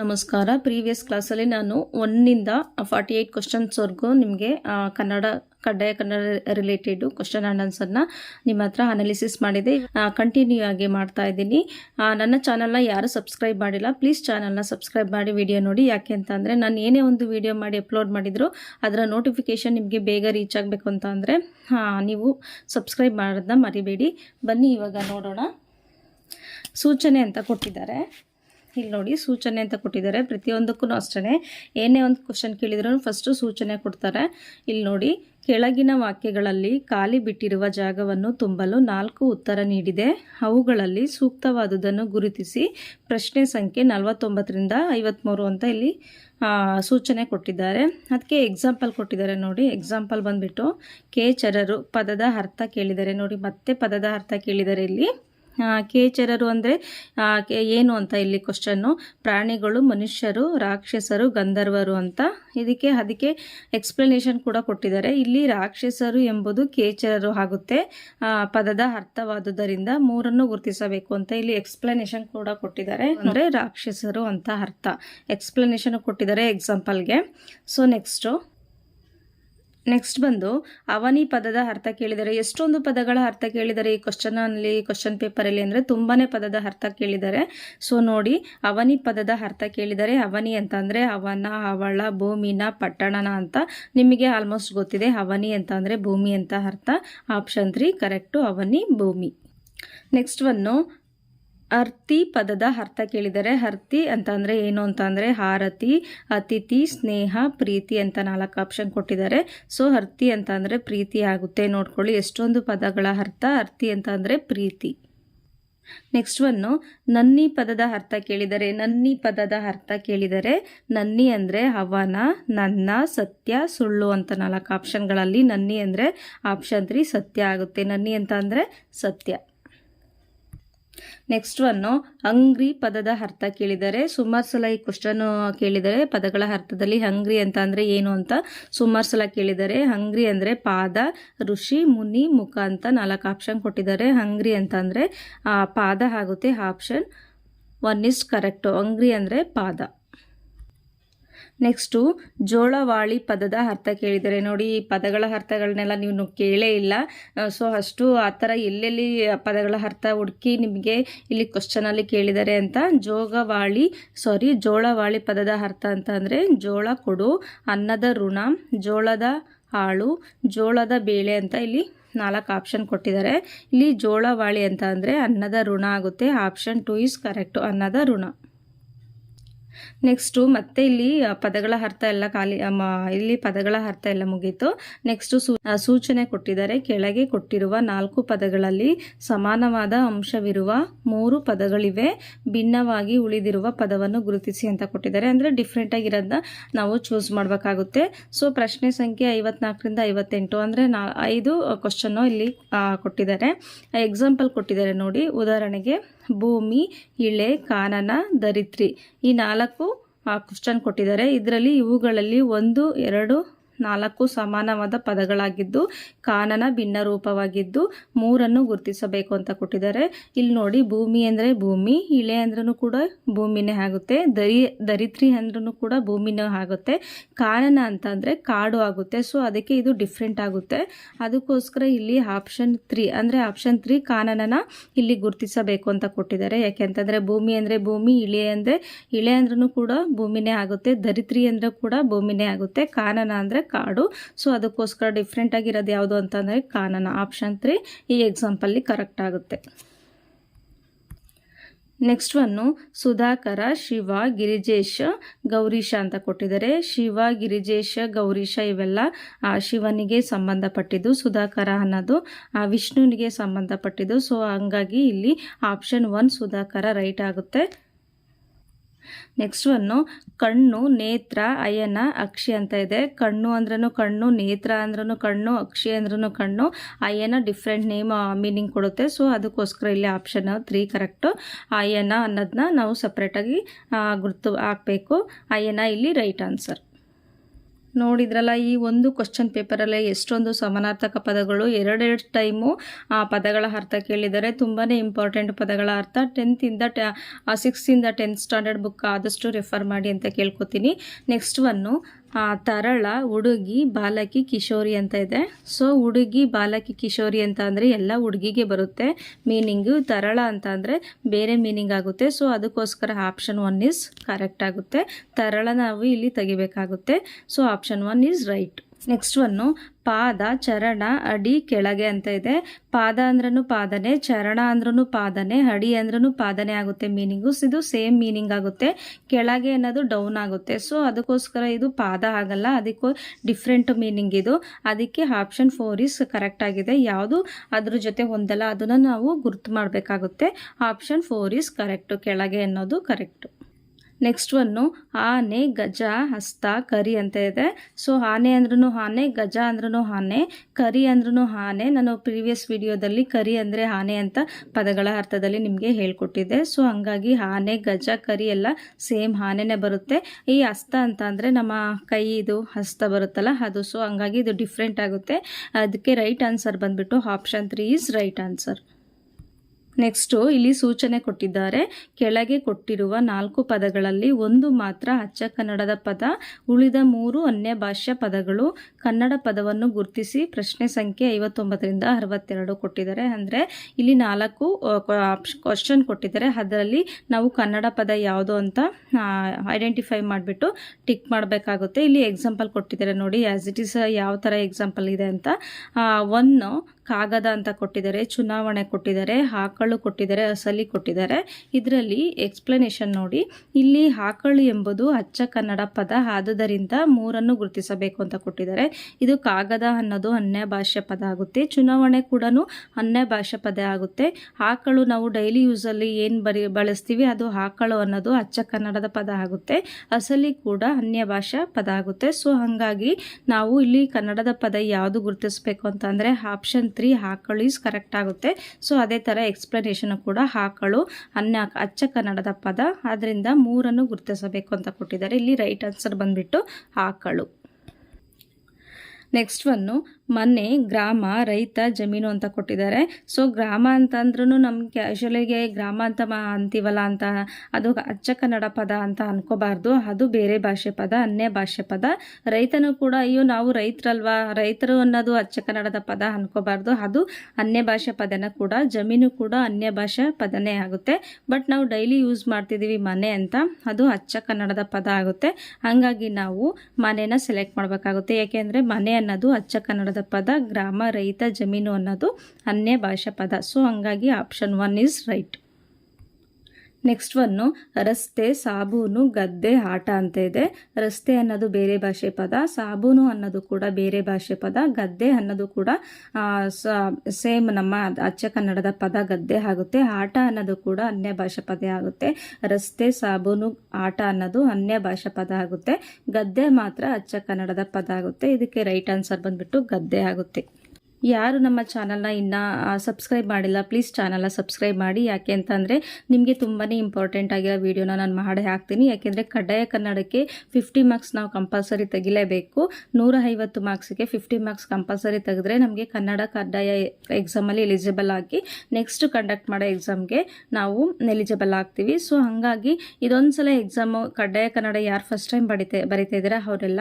ನಮಸ್ಕಾರ. ಪ್ರೀವಿಯಸ್ ಕ್ಲಾಸಲ್ಲಿ ನಾನು ಒನ್ನಿಂದ ಫಾರ್ಟಿ ಏಯ್ಟ್ ಕ್ವಶನ್ಸ್ವರೆಗೂ ನಿಮಗೆ ಕನ್ನಡ, ಕಡ್ಡಾಯ ಕನ್ನಡ ರಿಲೇಟೆಡ್ ಕ್ವಶನ್ ಆ್ಯಂಡ್ ಆನ್ಸರ್ನ ನಿಮ್ಮ ಹತ್ರ ಅನಾಲಿಸಿಸ್ ಮಾಡಿದೆ. ಕಂಟಿನ್ಯೂ ಆಗಿ ಮಾಡ್ತಾ ಇದ್ದೀನಿ. ನನ್ನ ಚಾನಲ್ನ ಯಾರು ಸಬ್ಸ್ಕ್ರೈಬ್ ಮಾಡಿಲ್ಲ, ಪ್ಲೀಸ್ ಚಾನಲ್ನ ಸಬ್ಸ್ಕ್ರೈಬ್ ಮಾಡಿ ವಿಡಿಯೋ ನೋಡಿ. ಯಾಕೆ ಅಂತ ಅಂದರೆ, ನಾನು ಏನೇ ಒಂದು ವಿಡಿಯೋ ಮಾಡಿ ಅಪ್ಲೋಡ್ ಮಾಡಿದ್ರು ಅದರ ನೋಟಿಫಿಕೇಷನ್ ನಿಮಗೆ ಬೇಗ ರೀಚ್ ಆಗಬೇಕು ಅಂತ ಅಂದರೆ ನೀವು ಸಬ್ಸ್ಕ್ರೈಬ್ ಮಾಡೋದನ್ನ ಮರಿಬೇಡಿ. ಬನ್ನಿ ಇವಾಗ ನೋಡೋಣ. ಸೂಚನೆ ಅಂತ ಕೊಟ್ಟಿದ್ದಾರೆ. ಇಲ್ಲಿ ನೋಡಿ ಸೂಚನೆ ಅಂತ ಕೊಟ್ಟಿದ್ದಾರೆ. ಪ್ರತಿಯೊಂದಕ್ಕೂ ಅಷ್ಟೇ ಏನೇ ಒಂದು ಕ್ವಶನ್ ಕೇಳಿದ್ರೂ ಫಸ್ಟು ಸೂಚನೆ ಕೊಡ್ತಾರೆ. ಇಲ್ಲಿ ನೋಡಿ, ಕೆಳಗಿನ ವಾಕ್ಯಗಳಲ್ಲಿ ಖಾಲಿ ಬಿಟ್ಟಿರುವ ಜಾಗವನ್ನು ತುಂಬಲು ನಾಲ್ಕು ಉತ್ತರ ನೀಡಿದೆ. ಅವುಗಳಲ್ಲಿ ಸೂಕ್ತವಾದುದನ್ನು ಗುರುತಿಸಿ ಪ್ರಶ್ನೆ ಸಂಖ್ಯೆ ನಲವತ್ತೊಂಬತ್ತರಿಂದ ಐವತ್ತ್ಮೂರು ಅಂತ ಇಲ್ಲಿ ಸೂಚನೆ ಕೊಟ್ಟಿದ್ದಾರೆ. ಅದಕ್ಕೆ ಎಕ್ಸಾಂಪಲ್ ಕೊಟ್ಟಿದ್ದಾರೆ ನೋಡಿ. ಎಕ್ಸಾಂಪಲ್ ಬಂದುಬಿಟ್ಟು, ಕೆ ಚರರು ಪದದ ಅರ್ಥ ಕೇಳಿದ್ದಾರೆ ನೋಡಿ. ಮತ್ತೆ ಪದದ ಅರ್ಥ ಕೇಳಿದ್ದಾರೆ ಇಲ್ಲಿ ಕೇಚರರು ಅಂದರೆ ಏನು ಅಂತ ಇಲ್ಲಿ ಕ್ವಶನ್ನು ಪ್ರಾಣಿಗಳು, ಮನುಷ್ಯರು, ರಾಕ್ಷಸರು, ಗಂಧರ್ವರು ಅಂತ ಇದಕ್ಕೆ ಅದಕ್ಕೆ ಎಕ್ಸ್ಪ್ಲನೇಷನ್ ಕೂಡ ಕೊಟ್ಟಿದ್ದಾರೆ. ಇಲ್ಲಿ ರಾಕ್ಷಸರು ಎಂಬುದು ಕೇಚರರು ಆಗುತ್ತೆ. ಪದದ ಅರ್ಥವಾದುದರಿಂದ ಮೂರನ್ನು ಗುರುತಿಸಬೇಕು ಅಂತ ಇಲ್ಲಿ ಎಕ್ಸ್ಪ್ಲನೇಷನ್ ಕೂಡ ಕೊಟ್ಟಿದ್ದಾರೆ. ಅಂದರೆ ರಾಕ್ಷಸರು ಅಂತ ಅರ್ಥ. ಎಕ್ಸ್ಪ್ಲನೇಷನ್ ಕೊಟ್ಟಿದ್ದಾರೆ ಎಕ್ಸಾಂಪಲ್ಗೆ ಸೊ ನೆಕ್ಸ್ಟು ನೆಕ್ಸ್ಟ್ ಬಂದು ಅವನಿ ಪದದ ಅರ್ಥ ಕೇಳಿದರೆ, ಎಷ್ಟೊಂದು ಪದಗಳ ಅರ್ಥ ಕೇಳಿದರೆ, ಈ ಕ್ವಶನ್ ಅಲ್ಲಿ ಕ್ವಶನ್ ಪೇಪರಲ್ಲಿ ಅಂದರೆ ತುಂಬಾನೇ ಪದದ ಅರ್ಥ ಕೇಳಿದ್ದಾರೆ ಸೊ ನೋಡಿ, ಅವನಿ ಪದದ ಅರ್ಥ ಕೇಳಿದರೆ ಅವನಿ ಅಂತ ಅಂದರೆ ಅವನ, ಅವಳ, ಭೂಮಿನ, ಪಟ್ಟಣನ ಅಂತ ನಿಮಗೆ ಆಲ್ಮೋಸ್ಟ್ ಗೊತ್ತಿದೆ. ಅವನಿ ಅಂತ ಅಂದರೆ ಭೂಮಿ ಅಂತ ಅರ್ಥ. ಆಪ್ಷನ್ ತ್ರೀ ಕರೆಕ್ಟು ಅವನಿ, ಭೂಮಿ. ನೆಕ್ಸ್ಟ್ ಒನ್ನು ಅರ್ತಿ ಪದದ ಅರ್ಥ ಕೇಳಿದರೆ ಹರ್ತಿ ಅಂತ ಅಂದರೆ ಏನು ಅಂತ ಅಂದರೆ ಹಾರತಿ, ಅತಿಥಿ, ಸ್ನೇಹ, ಪ್ರೀತಿ ಅಂತ ನಾಲ್ಕು ಆಪ್ಷನ್ ಕೊಟ್ಟಿದ್ದಾರೆ. ಸೊ ಹರ್ತಿ ಅಂತ ಅಂದರೆ ಪ್ರೀತಿ ಆಗುತ್ತೆ. ನೋಡ್ಕೊಳ್ಳಿ, ಎಷ್ಟೊಂದು ಪದಗಳ ಅರ್ಥ ಅರ್ತಿ ಅಂತ ಅಂದರೆ ಪ್ರೀತಿ. ನೆಕ್ಸ್ಟ್ ಒನ್ನು ನನ್ನಿ ಪದದ ಅರ್ಥ ಕೇಳಿದರೆ, ನನ್ನಿ ಪದದ ಅರ್ಥ ಕೇಳಿದರೆ, ನನ್ನಿ ಅಂದರೆ ಅವನ ನನ್ನ, ಸತ್ಯ, ಸುಳ್ಳು ಅಂತ ನಾಲ್ಕು ಆಪ್ಷನ್ಗಳಲ್ಲಿ ನನ್ನಿ ಅಂದರೆ ಆಪ್ಷನ್ ತ್ರೀ ಸತ್ಯ ಆಗುತ್ತೆ. ನನ್ನಿ ಅಂತ ಅಂದರೆ ಸತ್ಯ. ನೆಕ್ಸ್ಟ್ ಒನ್ನು ಅಂಗ್ರಿ ಪದದ ಅರ್ಥ ಕೇಳಿದರೆ, ಸುಮಾರು ಸಲ ಈ ಕ್ವಶನ್ ಕೇಳಿದರೆ ಪದಗಳ ಅರ್ಥದಲ್ಲಿ ಹಂಗ್ರಿ ಅಂತ ಅಂದರೆ ಏನು ಅಂತ ಸುಮಾರು ಸಲ ಕೇಳಿದರೆ ಹಂಗ್ರಿ ಅಂದರೆ ಪಾದ, ಋಷಿ, ಮುನಿ, ಮುಖ ಅಂತ ನಾಲ್ಕು ಆಪ್ಷನ್ ಕೊಟ್ಟಿದ್ದಾರೆ. ಹಂಗ್ರಿ ಅಂತ ಅಂದರೆ ಪಾದ ಆಗುತ್ತೆ ಆಪ್ಷನ್ ಒನ್ ಇಸ್ ಕರೆಕ್ಟು ಅಂಗ್ರಿ ಅಂದರೆ ಪಾದ. ನೆಕ್ಸ್ಟು ಜೋಳವಾಳಿ ಪದದ ಅರ್ಥ ಕೇಳಿದರೆ ನೋಡಿ, ಈ ಪದಗಳ ಅರ್ಥಗಳನ್ನೆಲ್ಲ ನೀವು ಕೇಳೇ ಇಲ್ಲ. ಸೊ ಅಷ್ಟು ಆ ಥರ ಎಲ್ಲೆಲ್ಲಿ ಪದಗಳ ಅರ್ಥ ಹುಡುಕಿ ನಿಮಗೆ ಇಲ್ಲಿ ಕ್ವಶನಲ್ಲಿ ಕೇಳಿದ್ದಾರೆ ಅಂತ, ಜೋಗವಾಳಿ ಸಾರಿ ಜೋಳವಾಳಿ ಪದದ ಅರ್ಥ ಅಂತ ಅಂದರೆ ಜೋಳ ಕೊಡು, ಅನ್ನದ ಋಣ, ಜೋಳದ ಹಾಳು, ಜೋಳದ ಬೇಳೆ ಅಂತ ಇಲ್ಲಿ ನಾಲ್ಕು ಆಪ್ಷನ್ ಕೊಟ್ಟಿದ್ದಾರೆ. ಇಲ್ಲಿ ಜೋಳವಾಳಿ ಅಂತ ಅಂದರೆ ಅನ್ನದ ಋಣ ಆಗುತ್ತೆ. ಆಪ್ಷನ್ ಟು ಈಸ್ ಕರೆಕ್ಟು ಅನ್ನದ ಋಣ. ನೆಕ್ಸ್ಟು ಮತ್ತೆ ಇಲ್ಲಿ ಪದಗಳ ಅರ್ಥ ಎಲ್ಲ ಖಾಲಿ ಇಲ್ಲಿ ಪದಗಳ ಅರ್ಥ ಎಲ್ಲ ಮುಗೀತು. ನೆಕ್ಸ್ಟು ಸೂಚನೆ ಕೊಟ್ಟಿದ್ದಾರೆ. ಕೆಳಗೆ ಕೊಟ್ಟಿರುವ ನಾಲ್ಕು ಪದಗಳಲ್ಲಿ ಸಮಾನವಾದ ಅಂಶವಿರುವ ಮೂರು ಪದಗಳಿವೆ. ಭಿನ್ನವಾಗಿ ಉಳಿದಿರುವ ಪದವನ್ನು ಗುರುತಿಸಿ ಅಂತ ಕೊಟ್ಟಿದ್ದಾರೆ. ಅಂದರೆ ಡಿಫ್ರೆಂಟ್ ಆಗಿರೋದನ್ನ ನಾವು ಚೂಸ್ ಮಾಡಬೇಕಾಗುತ್ತೆ. ಸೊ ಪ್ರಶ್ನೆ ಸಂಖ್ಯೆ ಐವತ್ನಾಲ್ಕರಿಂದ ಐವತ್ತೆಂಟು ಅಂದರೆ ನಾ, ಐದು ಕ್ವಶನ್ನು ಇಲ್ಲಿ ಕೊಟ್ಟಿದ್ದಾರೆ. ಎಕ್ಸಾಂಪಲ್ ಕೊಟ್ಟಿದ್ದಾರೆ ನೋಡಿ. ಉದಾಹರಣೆಗೆ ಭೂಮಿ ಇಳೆ ಕಾನನ ದರಿತ್ರಿ ಈ ನಾಲ್ಕು ಕ್ವಶನ್ ಕೊಟ್ಟಿದ್ದಾರೆ. ಇದರಲ್ಲಿ ಇವುಗಳಲ್ಲಿ ಒಂದು ಎರಡು ನಾಲ್ಕು ಸಮಾನವಾದ ಪದಗಳಾಗಿದ್ದು ಕಾನನ ಭಿನ್ನ ರೂಪವಾಗಿದ್ದು ಮೂರನ್ನು ಗುರುತಿಸಬೇಕು ಅಂತ ಕೊಟ್ಟಿದ್ದಾರೆ. ಇಲ್ಲಿ ನೋಡಿ ಭೂಮಿ ಅಂದರೆ ಭೂಮಿ, ಇಳೆ ಅಂದ್ರೂ ಕೂಡ ಭೂಮಿನೇ ಆಗುತ್ತೆ, ದರಿ ದರಿತ್ರಿ ಅಂದ್ರೂ ಕೂಡ ಭೂಮಿನೇ ಆಗುತ್ತೆ. ಕಾನನ ಅಂತ ಅಂದರೆ ಕಾಡು ಆಗುತ್ತೆ, ಸೊ ಅದಕ್ಕೆ ಇದು ಡಿಫ್ರೆಂಟ್ ಆಗುತ್ತೆ. ಅದಕ್ಕೋಸ್ಕರ ಇಲ್ಲಿ ಆಪ್ಷನ್ ತ್ರೀ ಅಂದರೆ ಆಪ್ಷನ್ ತ್ರೀ ಕಾನನನ ಇಲ್ಲಿ ಗುರುತಿಸಬೇಕು ಅಂತ ಕೊಟ್ಟಿದ್ದಾರೆ. ಯಾಕೆಂತಂದರೆ ಭೂಮಿ ಅಂದರೆ ಭೂಮಿ, ಇಳೆ ಅಂದರೆ ಇಳೆ ಅಂದ್ರೂ ಕೂಡ ಭೂಮಿನೇ ಆಗುತ್ತೆ ದರಿತ್ರಿ ಅಂದರೆ ಕೂಡ ಭೂಮಿನೇ ಆಗುತ್ತೆ, ಕಾನನ ಅಂದರೆ ಕಾಡು ಸೊ ಅದಕ್ಕೋಸ್ಕರ ಡಿಫ್ರೆಂಟ್ ಆಗಿರೋದು ಯಾವುದು ಅಂತಂದರೆ ಕಾನನ ಆಪ್ಷನ್ ತ್ರೀ ಈ ಎಕ್ಸಾಂಪಲ್ಲಿ ಕರೆಕ್ಟ್ ಆಗುತ್ತೆ. ನೆಕ್ಸ್ಟ್ ಒನ್ನು ಸುಧಾಕರ ಶಿವ ಗಿರಿಜೇಶ ಗೌರೀಶ ಅಂತ ಕೊಟ್ಟಿದ್ದಾರೆ. ಶಿವ ಗಿರಿಜೇಶ ಗೌರೀಶ ಇವೆಲ್ಲ ಆ, ಶಿವನಿಗೆ ಸಂಬಂಧಪಟ್ಟಿದ್ದು ಸುಧಾಕರ ಅನ್ನೋದು ಆ, ವಿಷ್ಣುವಿಗೆ ಸಂಬಂಧಪಟ್ಟಿದ್ದು. ಸೊ ಹಂಗಾಗಿ ಇಲ್ಲಿ ಆಪ್ಷನ್ ಒನ್ ಸುಧಾಕರ ರೈಟ್ ಆಗುತ್ತೆ. ನೆಕ್ಸ್ಟ್ ಒನ್ನು ಕಣ್ಣು, ನೇತ್ರ, ಅಯನ, ಅಕ್ಷಿ ಅಂತ ಇದೆ. ಕಣ್ಣು ಅಂದ್ರೂ ಕಣ್ಣು, ನೇತ್ರ ಅಂದ್ರೂ ಕಣ್ಣು, ಅಕ್ಷಿ ಅಂದ್ರೂ ಕಣ್ಣು. ಅಯನ ಡಿಫ್ರೆಂಟ್ ನೇಮ್ ಮೀನಿಂಗ್ ಕೊಡುತ್ತೆ. ಸೊ ಅದಕ್ಕೋಸ್ಕರ ಇಲ್ಲಿ ಆಪ್ಷನ್ ತ್ರೀ ಕರೆಕ್ಟು ಅಯನ ಅನ್ನೋದನ್ನ ನಾವು ಸಪ್ರೇಟಾಗಿ ಗುರುತು ಹಾಕಬೇಕು. ಅಯನ ಇಲ್ಲಿ ರೈಟ್ ಆನ್ಸರ್ ನೋಡಿದ್ರಲ್ಲ, ಈ ಒಂದು ಕ್ವಶನ್ ಪೇಪರಲ್ಲೇ ಎಷ್ಟೊಂದು ಸಮಾನಾರ್ಥಕ ಪದಗಳು, ಎರಡೆರಡು ಟೈಮು ಆ ಪದಗಳ ಅರ್ಥ ಕೇಳಿದ್ದಾರೆ. ತುಂಬಾ ಇಂಪಾರ್ಟೆಂಟ್ ಪದಗಳ ಅರ್ಥ. ಟೆಂತಿಂದ ಟ ಸಿಕ್ಸ್ತಿಂದ ಟೆಂತ್ ಸ್ಟ್ಯಾಂಡರ್ಡ್ ಬುಕ್ ಆದಷ್ಟು ರೆಫರ್ ಮಾಡಿ ಅಂತ ಕೇಳ್ಕೊತೀನಿ. ನೆಕ್ಸ್ಟ್ ಒನ್ನು ತರಳ, ಹುಡುಗಿ, ಬಾಲಕಿ, ಕಿಶೋರಿ ಅಂತ ಇದೆ. ಸೊ ಹುಡುಗಿ, ಬಾಲಕಿ, ಕಿಶೋರಿ ಅಂತ ಅಂದರೆ ಎಲ್ಲ ಹುಡುಗಿಗೆ ಬರುತ್ತೆ. ಮೀನಿಂಗು ತರಳ ಅಂತ ಅಂದರೆ ಬೇರೆ ಮೀನಿಂಗ್ ಆಗುತ್ತೆ. ಸೊ ಅದಕ್ಕೋಸ್ಕರ ಆಪ್ಷನ್ ಒನ್ ಈಸ್ ಕರೆಕ್ಟ್ ಆಗುತ್ತೆ. ತರಳ ನಾವು ಇಲ್ಲಿ ತೆಗಿಬೇಕಾಗುತ್ತೆ. So option one is right next one ಪಾದ, ಚರಣ, ಅಡಿ, ಕೆಳಗೆ ಅಂತ ಇದೆ. ಪಾದ ಅಂದ್ರೂ ಪಾದನೆ, ಚರಣ ಅಂದ್ರೂ ಪಾದನೆ, ಅಡಿ ಅಂದ್ರೂ ಪಾದನೆ ಆಗುತ್ತೆ ಮೀನಿಂಗು ಇದು ಸೇಮ್ ಮೀನಿಂಗ್ ಆಗುತ್ತೆ. ಕೆಳಗೆ ಅನ್ನೋದು ಡೌನ್ ಆಗುತ್ತೆ. ಸೊ ಅದಕ್ಕೋಸ್ಕರ ಇದು ಪಾದ ಆಗಲ್ಲ. ಅದಕ್ಕೂ ಡಿಫ್ರೆಂಟ್ ಮೀನಿಂಗ್ ಇದು. ಅದಕ್ಕೆ ಆಪ್ಷನ್ ಫೋರ್ ಇಸ್ ಕರೆಕ್ಟ್ ಆಗಿದೆ. ಯಾವುದು? ಅದ್ರ ಜೊತೆ ಹೊಂದಲ್ಲ. ಅದನ್ನು ನಾವು ಗುರ್ತು ಮಾಡಬೇಕಾಗುತ್ತೆ. ಆಪ್ಷನ್ ಫೋರ್ ಇಸ್ ಕರೆಕ್ಟು ಕೆಳಗೆ ಅನ್ನೋದು ಕರೆಕ್ಟು ನೆಕ್ಸ್ಟ್ ಒನ್ನು ಆನೆ, ಗಜ, ಹಸ್ತ, ಕರಿ ಅಂತ ಇದೆ. ಸೊ ಆನೆ ಅಂದ್ರೂ ಆನೆ, ಗಜ ಅಂದ್ರೂ ಆನೆ, ಕರಿ ಅಂದ್ರೂ ಆನೆ. ನಾನು ಪ್ರೀವಿಯಸ್ ವಿಡಿಯೋದಲ್ಲಿ ಕರಿ ಅಂದರೆ ಆನೆ ಅಂತ ಪದಗಳ ಅರ್ಥದಲ್ಲಿ ನಿಮಗೆ ಹೇಳ್ಕೊಟ್ಟಿದ್ದೆ. ಸೊ ಹಂಗಾಗಿ ಆನೆ, ಗಜ, ಕರಿ ಎಲ್ಲ ಸೇಮ್ ಆನೆನೇ ಬರುತ್ತೆ. ಈ ಹಸ್ತ ಅಂತ ಅಂದರೆ ನಮ್ಮ ಕೈ ಇದು ಹಸ್ತ ಬರುತ್ತಲ್ಲ, ಅದು. ಸೊ ಹಂಗಾಗಿ ಇದು ಡಿಫ್ರೆಂಟ್ ಆಗುತ್ತೆ. ಅದಕ್ಕೆ ರೈಟ್ ಆನ್ಸರ್ ಬಂದ್ಬಿಟ್ಟು option three is right answer next ಇಲ್ಲಿ ಸೂಚನೆ ಕೊಟ್ಟಿದ್ದಾರೆ. ಕೆಳಗೆ ಕೊಟ್ಟಿರುವ ನಾಲ್ಕು ಪದಗಳಲ್ಲಿ ಒಂದು ಮಾತ್ರ ಅಚ್ಚ ಕನ್ನಡದ ಪದ, ಉಳಿದ ಮೂರು ಅನ್ಯ ಭಾಷಾ ಪದಗಳು. ಕನ್ನಡ ಪದವನ್ನು ಗುರುತಿಸಿ ಪ್ರಶ್ನೆ ಸಂಖ್ಯೆ ಐವತ್ತೊಂಬತ್ತರಿಂದ ಅರವತ್ತೆರಡು ಕೊಟ್ಟಿದ್ದಾರೆ. ಅಂದರೆ ಇಲ್ಲಿ ನಾಲ್ಕು ಕ್ವಶನ್ ಕೊಟ್ಟಿದ್ದಾರೆ. ಅದರಲ್ಲಿ ನಾವು ಕನ್ನಡ ಪದ ಯಾವುದು ಅಂತ ಐಡೆಂಟಿಫೈ ಮಾಡಿಬಿಟ್ಟು ಟಿಕ್ ಮಾಡಬೇಕಾಗುತ್ತೆ. ಇಲ್ಲಿ ಎಕ್ಸಾಂಪಲ್ ಕೊಟ್ಟಿದ್ದಾರೆ ನೋಡಿ ಆ್ಯಸ್ ಇಟ್ ಈಸ್ ಯಾವ ಥರ ಎಕ್ಸಾಂಪಲ್ ಇದೆ ಅಂತ. ಒನ್ನು ಕಾಗದ ಅಂತ ಕೊಟ್ಟಿದ್ದಾರೆ, ಚುನಾವಣೆ ಕೊಟ್ಟಿದ್ದಾರೆ ಆಕಳು ಕೊಟ್ಟಿದ್ದಾರೆ, ಅಸಲಿ ಕೊಟ್ಟಿದ್ದಾರೆ. ಇದರಲ್ಲಿ ಎಕ್ಸ್ಪ್ಲನೇಷನ್ ನೋಡಿ, ಇಲ್ಲಿ ಆಕಳು ಎಂಬುದು ಅಚ್ಚ ಕನ್ನಡ ಪದ ಆದುದರಿಂದ ಮೂರನ್ನು ಗುರುತಿಸಬೇಕು ಅಂತ ಕೊಟ್ಟಿದ್ದಾರೆ. ಇದು ಕಾಗದ ಅನ್ನೋದು ಅನ್ಯ ಭಾಷೆ ಪದ ಆಗುತ್ತೆ. ಚುನಾವಣೆ ಕೂಡ ಅನ್ಯ ಭಾಷೆ ಪದ ಆಗುತ್ತೆ. ಆಕಳು ನಾವು ಡೈಲಿ ಯೂಸಲ್ಲಿ ಏನು ಬರಿ, ಬಳಸ್ತೀವಿ, ಅದು ಹಾಕಳು ಅನ್ನೋದು ಅಚ್ಚ ಕನ್ನಡದ ಪದ ಆಗುತ್ತೆ. ಅಸಲಿ ಕೂಡ ಅನ್ಯ ಭಾಷಾ ಪದ ಆಗುತ್ತೆ. ಸೊ ಹಾಗಾಗಿ ನಾವು ಇಲ್ಲಿ ಕನ್ನಡದ ಪದ ಯಾವುದು ಗುರುತಿಸಬೇಕು ಅಂತ ಅಂದರೆ ಆಪ್ಷನ್ ತ್ರೀ ಹಾಕಳು ಈಸ್ ಕರೆಕ್ಟ್ ಆಗುತ್ತೆ. ಸೊ ಅದೇ ಥರ ಎಕ್ಸ್ಪ್ಲನೇಷನು ಕೂಡ ಹಾಕಳು. ಅನ್ಯ ಅಚ್ಚ ಕನ್ನಡದ ಪದ. ಅದರಿಂದ ಮೂರನ್ನು ಗುರುತಿಸಬೇಕು ಅಂತ ಕೊಟ್ಟಿದ್ದಾರೆ. ಇಲ್ಲಿ ರೈಟ್ ಆನ್ಸರ್ ಬಂದ್ಬಿಟ್ಟು ಹಾಕಳು. ನೆಕ್ಸ್ಟ್ ಒನ್ನು ಮನೆ ಗ್ರಾಮ ರೈತ ಜಮೀನು ಅಂತ ಕೊಟ್ಟಿದ್ದಾರೆ. ಸೊ ಗ್ರಾಮ ಅಂತ ಅಂದ್ರೂ ನಮ್ಮ ಕ್ಯಾಶುವಲಿಗೆ ಗ್ರಾಮ ಅಂತ ಮಾ ಅಂತೀವಲ್ಲ ಅಂತ, ಅದು ಅಚ್ಚ ಕನ್ನಡ ಪದ ಅಂತ ಅನ್ಕೋಬಾರ್ದು. ಅದು ಬೇರೆ ಭಾಷೆ ಪದ, ಅನ್ಯ ಭಾಷೆ ಪದ. ರೈತನು ಕೂಡ ಅಯ್ಯೋ ನಾವು ರೈತರಲ್ವಾ? ರೈತರು ಅನ್ನೋದು ಅಚ್ಚ ಕನ್ನಡದ ಪದ ಅನ್ಕೋಬಾರ್ದು. ಅದು ಅನ್ಯ ಭಾಷೆ ಪದನ ಕೂಡ, ಜಮೀನು ಕೂಡ ಅನ್ಯ ಭಾಷೆ ಪದನೇ ಆಗುತ್ತೆ. ಬಟ್ ನಾವು ಡೈಲಿ ಯೂಸ್ ಮಾಡ್ತಿದ್ದೀವಿ ಮನೆ ಅಂತ, ಅದು ಅಚ್ಚ ಕನ್ನಡದ ಪದ ಆಗುತ್ತೆ. ಹಾಗಾಗಿ ನಾವು ಮನೆನ ಸೆಲೆಕ್ಟ್ ಮಾಡಬೇಕಾಗುತ್ತೆ. ಯಾಕೆಂದರೆ ಮನೆ ಅನ್ನೋದು ಅಚ್ಚ ಕನ್ನಡದ ಪದ ಗ್ರಾಮ ರೈತ ಜಮೀನು ಅನ್ನೋದು ಅನ್ಯ ಭಾಷಾ ಪದ ಸೊ ಹಂಗಾಗಿ option one is right next one ರಸ್ತೆ, ಸಾಬೂನು, ಗದ್ದೆ, ಆಟ ಅಂತ ಇದೆ. ರಸ್ತೆ ಅನ್ನೋದು ಬೇರೆ ಭಾಷೆ ಪದ, ಸಾಬೂನು ಅನ್ನೋದು ಕೂಡ ಬೇರೆ ಭಾಷೆ ಪದ, ಗದ್ದೆ ಅನ್ನೋದು ಕೂಡ ಸೇಮ್ ನಮ್ಮ ಅಚ್ಚ ಕನ್ನಡದ ಪದ ಗದ್ದೆ ಆಗುತ್ತೆ. ಆಟ ಅನ್ನೋದು ಕೂಡ ಅನ್ಯ ಭಾಷೆ ಪದ ಆಗುತ್ತೆ. ರಸ್ತೆ, ಸಾಬೂನು, ಆಟ ಅನ್ನೋದು ಅನ್ಯ ಭಾಷಾ ಪದ ಆಗುತ್ತೆ. ಗದ್ದೆ ಮಾತ್ರ ಅಚ್ಚ ಕನ್ನಡದ ಪದ ಆಗುತ್ತೆ. ಇದಕ್ಕೆ ರೈಟ್ ಆನ್ಸರ್ ಬಂದ್ಬಿಟ್ಟು ಗದ್ದೆ ಆಗುತ್ತೆ. ಯಾರು ನಮ್ಮ ಚಾನಲ್ನ ಇನ್ನು ಸಬ್ಸ್ಕ್ರೈಬ್ ಮಾಡಿಲ್ಲ ಪ್ಲೀಸ್ ಚಾನಲ್ನ ಸಬ್ಸ್ಕ್ರೈಬ್ ಮಾಡಿ. ಯಾಕೆ ಅಂತಂದರೆ, ನಿಮಗೆ ತುಂಬಾ ಇಂಪಾರ್ಟೆಂಟ್ ಆಗಿರೋ ವೀಡಿಯೋನ ನಾನು ಮಾಡಿ ಹಾಕ್ತೀನಿ. ಯಾಕೆಂದರೆ, ಕಡ್ಡಾಯ ಕನ್ನಡಕ್ಕೆ ಫಿಫ್ಟಿ ಮಾರ್ಕ್ಸ್ ನಾವು ಕಂಪಲ್ಸರಿ ತೆಗಿಲೇಬೇಕು. ನೂರ ಐವತ್ತು ಮಾರ್ಕ್ಸಿಗೆ ಫಿಫ್ಟಿ ಮಾರ್ಕ್ಸ್ ಕಂಪಲ್ಸರಿ ತೆಗೆದ್ರೆ ನಮಗೆ ಕನ್ನಡ ಕಡ್ಡಾಯ ಎಕ್ಸಾಮಲ್ಲಿ ಎಲಿಜಿಬಲ್ ಆಗಿ ನೆಕ್ಸ್ಟ್ ಕಂಡಕ್ಟ್ ಮಾಡೋ ಎಕ್ಸಾಮ್ಗೆ ನಾವು ಎಲಿಜಿಬಲ್ ಆಗ್ತೀವಿ. ಸೊ ಹಾಗಾಗಿ ಇದೊಂದು ಸಲ ಎಕ್ಸಾಮು ಕಡ್ಡಾಯ ಕನ್ನಡ ಯಾರು ಫಸ್ಟ್ ಟೈಮ್ ಬಡಿತೆ, ಬರಿತಾ ಇದ್ದಾರೆ, ಅವರೆಲ್ಲ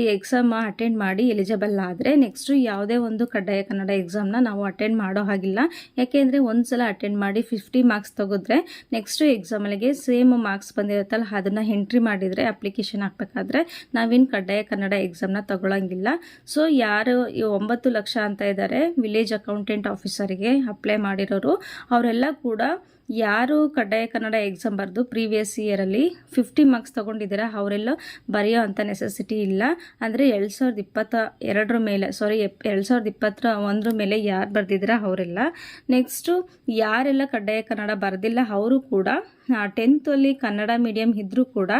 ಈ ಎಕ್ಸಾಮ್ ಅಟೆಂಡ್ ಮಾಡಿ ಎಲಿಜಿಬಲ್ ಆದರೆ ನೆಕ್ಸ್ಟು ಯಾವುದೇ ಒಂದು ಕಡ್ಡಾಯ ಕನ್ನಡ ಎಕ್ಸಾಮ್ನ ನಾವು ಅಟೆಂಡ್ ಮಾಡೋ ಹಾಗಿಲ್ಲ. ಯಾಕೆಂದರೆ ಒಂದು ಸಲ ಅಟೆಂಡ್ ಮಾಡಿ ಫಿಫ್ಟಿ ಮಾರ್ಕ್ಸ್ ತೆಗೆದ್ರೆ ನೆಕ್ಸ್ಟು ಎಕ್ಸಾಮಲ್ಲಿಗೆ ಸೇಮ್ ಮಾರ್ಕ್ಸ್ ಬಂದಿರುತ್ತಲ್ಲ, ಅದನ್ನು ಎಂಟ್ರಿ ಮಾಡಿದರೆ ಅಪ್ಲಿಕೇಶನ್ ಹಾಕಬೇಕಾದ್ರೆ ನಾವೇನು ಕಡ್ಡಾಯ ಕನ್ನಡ ಎಕ್ಸಾಮ್ನ ತಗೊಳ್ಳೋಂಗಿಲ್ಲ ಸೊ ಯಾರು ಒಂಬತ್ತು ಲಕ್ಷ ಅಂತ ಇದ್ದಾರೆ ವಿಲೇಜ್ ಅಕೌಂಟೆಂಟ್ ಆಫೀಸರಿಗೆ ಅಪ್ಲೈ ಮಾಡಿರೋರು, ಅವರೆಲ್ಲ ಕೂಡ ಯಾರು ಕಡ್ಡಾಯ ಕನ್ನಡ ಎಕ್ಸಾಮ್ ಬರೆದು ಪ್ರೀವಿಯಸ್ ಇಯರಲ್ಲಿ ಫಿಫ್ಟಿ ಮಾರ್ಕ್ಸ್ ತೊಗೊಂಡಿದ್ದೀರಾ, ಅವರೆಲ್ಲ ಬರೆಯೋ ಅಂಥ ನೆಸೆಸಿಟಿ ಇಲ್ಲ. ಅಂದರೆ ಎರಡು ಸಾವಿರದ ಇಪ್ಪತ್ತ ಎರಡರ ಮೇಲೆ ಸಾರಿ ಎರಡು ಸಾವಿರದ ಇಪ್ಪತ್ತರ ಒಂದರ ಮೇಲೆ ಯಾರು ಬರೆದಿದ್ದೀರಾ, ಅವರೆಲ್ಲ. ನೆಕ್ಸ್ಟು ಯಾರೆಲ್ಲ ಕಡ್ಡಾಯ ಕನ್ನಡ ಬರೆದಿಲ್ಲ, ಅವರು ಕೂಡ ಟೆಂತಲ್ಲಿ ಕನ್ನಡ ಮೀಡಿಯಮ್ ಇದ್ದರೂ ಕೂಡ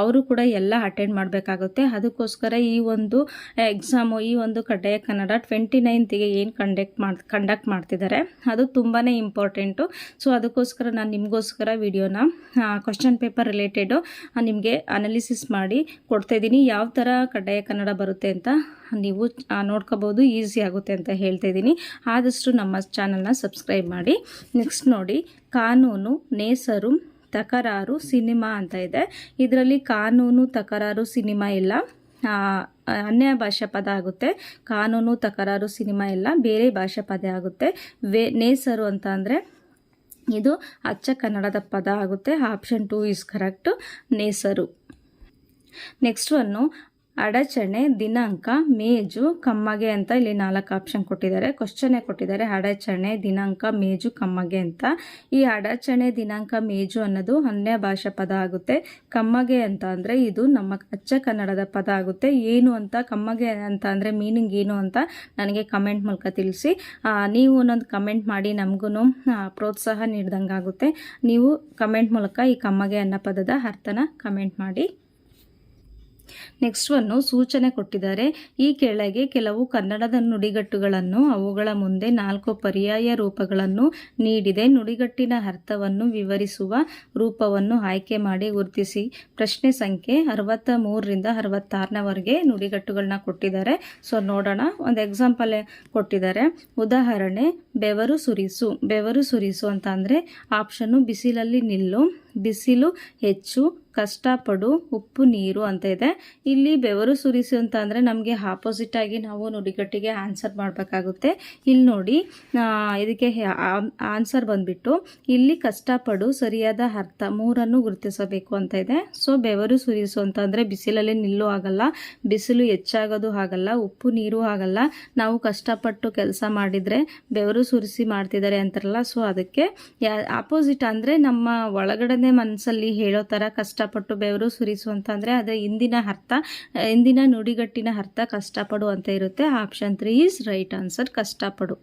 ಅವರು ಕೂಡ ಎಲ್ಲ ಅಟೆಂಡ್ ಮಾಡಬೇಕಾಗುತ್ತೆ. ಅದಕ್ಕೋಸ್ಕರ ಈ ಒಂದು ಎಕ್ಸಾಮು ಈ ಒಂದು ಕಡ್ಡಾಯ ಕನ್ನಡ ಟ್ವೆಂಟಿ ನೈನ್ತಿಗೆ ಏನು ಕಂಡಕ್ಟ್ ಮಾಡಿ ಕಂಡಕ್ಟ್ ಮಾಡ್ತಿದ್ದಾರೆ, ಅದು ತುಂಬಾ ಇಂಪಾರ್ಟೆಂಟು ಸೊ ಅದಕ್ಕೋಸ್ಕರ ನಾನು ನಿಮಗೋಸ್ಕರ ವಿಡಿಯೋನ ಕ್ವಶನ್ ಪೇಪರ್ ರಿಲೇಟೆಡು ನಿಮಗೆ ಅನಾಲಿಸಿಸ್ ಮಾಡಿ ಕೊಡ್ತಾಯಿದ್ದೀನಿ ಯಾವ ಥರ ಕಡ್ಡಾಯ ಕನ್ನಡ ಬರುತ್ತೆ ಅಂತ ನೀವು ನೋಡ್ಕೋಬೋದು ಈಸಿ ಆಗುತ್ತೆ ಅಂತ ಹೇಳ್ತಾ ಇದ್ದೀನಿ. ಆದಷ್ಟು ನಮ್ಮ ಚಾನಲ್ನ ಸಬ್ಸ್ಕ್ರೈಬ್ ಮಾಡಿ. ನೆಕ್ಸ್ಟ್ ನೋಡಿ, ಕಾನೂನು, ನೇಸರು ತಕರಾರು ಸಿನಿಮಾ ಅಂತ ಇದೆ. ಇದರಲ್ಲಿ ಕಾನೂನು ತಕರಾರು ಸಿನಿಮಾ ಇಲ್ಲ. ಅನ್ಯ ಭಾಷಾ ಪದ ಆಗುತ್ತೆ. ಕಾನೂನು ತಕರಾರು ಸಿನಿಮಾ ಎಲ್ಲ ಬೇರೆ ಭಾಷಾ ಪದ ಆಗುತ್ತೆ. ವೇ, ನೇಸರು ಅಂತ ಇದು ಅಚ್ಚ ಕನ್ನಡದ ಪದ ಆಗುತ್ತೆ. Option two is correct. ನೇಸರು. Next one ಅಡಚಣೆ, ದಿನಾಂಕ, ಮೇಜು, ಕಮ್ಮಗೆ ಅಂತ ಇಲ್ಲಿ ನಾಲ್ಕು ಆಪ್ಷನ್ ಕೊಟ್ಟಿದ್ದಾರೆ. ಕ್ವಶನೇ ಕೊಟ್ಟಿದ್ದಾರೆ, ಅಡಚಣೆ, ದಿನಾಂಕ, ಮೇಜು, ಕಮ್ಮಗೆ ಅಂತ. ಈ ಅಡಚಣೆ, ದಿನಾಂಕ, ಮೇಜು ಅನ್ನೋದು ಅನ್ಯ ಭಾಷಾ ಪದ ಆಗುತ್ತೆ. ಕಮ್ಮಗೆ ಅಂತ ಅಂದರೆ ಇದು ನಮ್ಮ ಅಚ್ಚ ಕನ್ನಡದ ಪದ ಆಗುತ್ತೆ. ಏನು ಅಂತ, ಕಮ್ಮಗೆ ಅಂತ ಅಂದರೆ ಮೀನಿಂಗ್ ಏನು ಅಂತ ನನಗೆ ಕಮೆಂಟ್ ಮೂಲಕ ತಿಳಿಸಿ. ನೀವು ಒಂದೊಂದು ಕಮೆಂಟ್ ಮಾಡಿ ನಮಗೂ ಪ್ರೋತ್ಸಾಹ ನೀಡ್ದಂಗೆ ಆಗುತ್ತೆ ನೀವು ಕಮೆಂಟ್ ಮೂಲಕ ಈ ಕಮ್ಮಗೆ ಅನ್ನೋ ಪದದ ಅರ್ಥನ ಕಮೆಂಟ್ ಮಾಡಿ. ನೆಕ್ಸ್ಟ್ ಒಂದು ಸೂಚನೆ ಕೊಟ್ಟಿದ್ದಾರೆ. ಈ ಕೆಳಗೆ ಕೆಲವು ಕನ್ನಡದ ನುಡಿಗಟ್ಟುಗಳನ್ನು, ಅವುಗಳ ಮುಂದೆ ನಾಲ್ಕು ಪರ್ಯಾಯ ರೂಪಗಳನ್ನು ನೀಡಿದೆ. ನುಡಿಗಟ್ಟಿನ ಅರ್ಥವನ್ನು ವಿವರಿಸುವ ರೂಪವನ್ನು ಆಯ್ಕೆ ಮಾಡಿ ಗುರುತಿಸಿ. ಪ್ರಶ್ನೆ ಸಂಖ್ಯೆ ಅರವತ್ತ ಮೂರರಿಂದ ಅರವತ್ತಾರನವರೆಗೆ ನುಡಿಗಟ್ಟುಗಳನ್ನ ಕೊಟ್ಟಿದ್ದಾರೆ. ಸೊ ನೋಡೋಣ. ಒಂದು ಎಕ್ಸಾಂಪಲ್ ಕೊಟ್ಟಿದ್ದಾರೆ. ಉದಾಹರಣೆ, ಬೆವರು ಸುರಿಸು. ಬೆವರು ಸುರಿಸು ಅಂತ ಅಂದರೆ ಆಪ್ಷನ್ನು ಬಿಸಿಲಲ್ಲಿ ನಿಲ್ಲು. ಬಿಸಿಲು ಹೆಚ್ಚು, ಕಷ್ಟಪಡು, ಉಪ್ಪು, ನೀರು ಅಂತ ಇದೆ. ಇಲ್ಲಿ ಬೆವರು ಸುರಿಸು ಅಂತ ಅಂದರೆ ನಮಗೆ ಆಪೋಸಿಟ್ ಆಗಿ ನಾವು ನುಡಿಗಟ್ಟಿಗೆ ಆನ್ಸರ್ ಮಾಡಬೇಕಾಗುತ್ತೆ. ಇಲ್ಲಿ ನೋಡಿ ಇದಕ್ಕೆ ಆನ್ಸರ್ ಬಂದುಬಿಟ್ಟು, ಇಲ್ಲಿ ಕಷ್ಟಪಡು, ಸರಿಯಾದ ಅರ್ಥ ಮೂರನ್ನು ಗುರುತಿಸಬೇಕು ಅಂತ ಇದೆ. ಸೊ ಬೆವರು ಸುರಿಸು ಅಂತ ಅಂದರೆ ಬಿಸಿಲಲ್ಲಿ ನಿಲ್ಲು ಆಗಲ್ಲ ಬಿಸಿಲು ಹೆಚ್ಚಾಗೋದು ಆಗಲ್ಲ ಉಪ್ಪು, ನೀರು ಆಗಲ್ಲ ನಾವು ಕಷ್ಟಪಟ್ಟು ಕೆಲಸ ಮಾಡಿದರೆ ಬೆವರು ಸುರಿಸಿ ಮಾಡ್ತಿದ್ದಾರೆ ಅಂತಾರಲ್ಲ ಸೊ ಅದಕ್ಕೆ ಆಪೋಸಿಟ್ ಅಂದರೆ ನಮ್ಮ ಒಳಗಡೆನೆ ಮನಸ್ಸಲ್ಲಿ ಹೇಳೋ ಥರ ಕಷ್ಟಪಟ್ಟು ಬೆವರು ಸುರಿಸು ಅಂದರೆ ಅದರ ಇಂದಿನ ಅರ್ಥ. ಇಂದಿನ ನುಡಿಗಟ್ಟಿನ ಅರ್ಥ ಕಷ್ಟಪಡು ಅಂತ ಇರುತ್ತೆ. Option three is right answer ಕಷ್ಟಪಡು.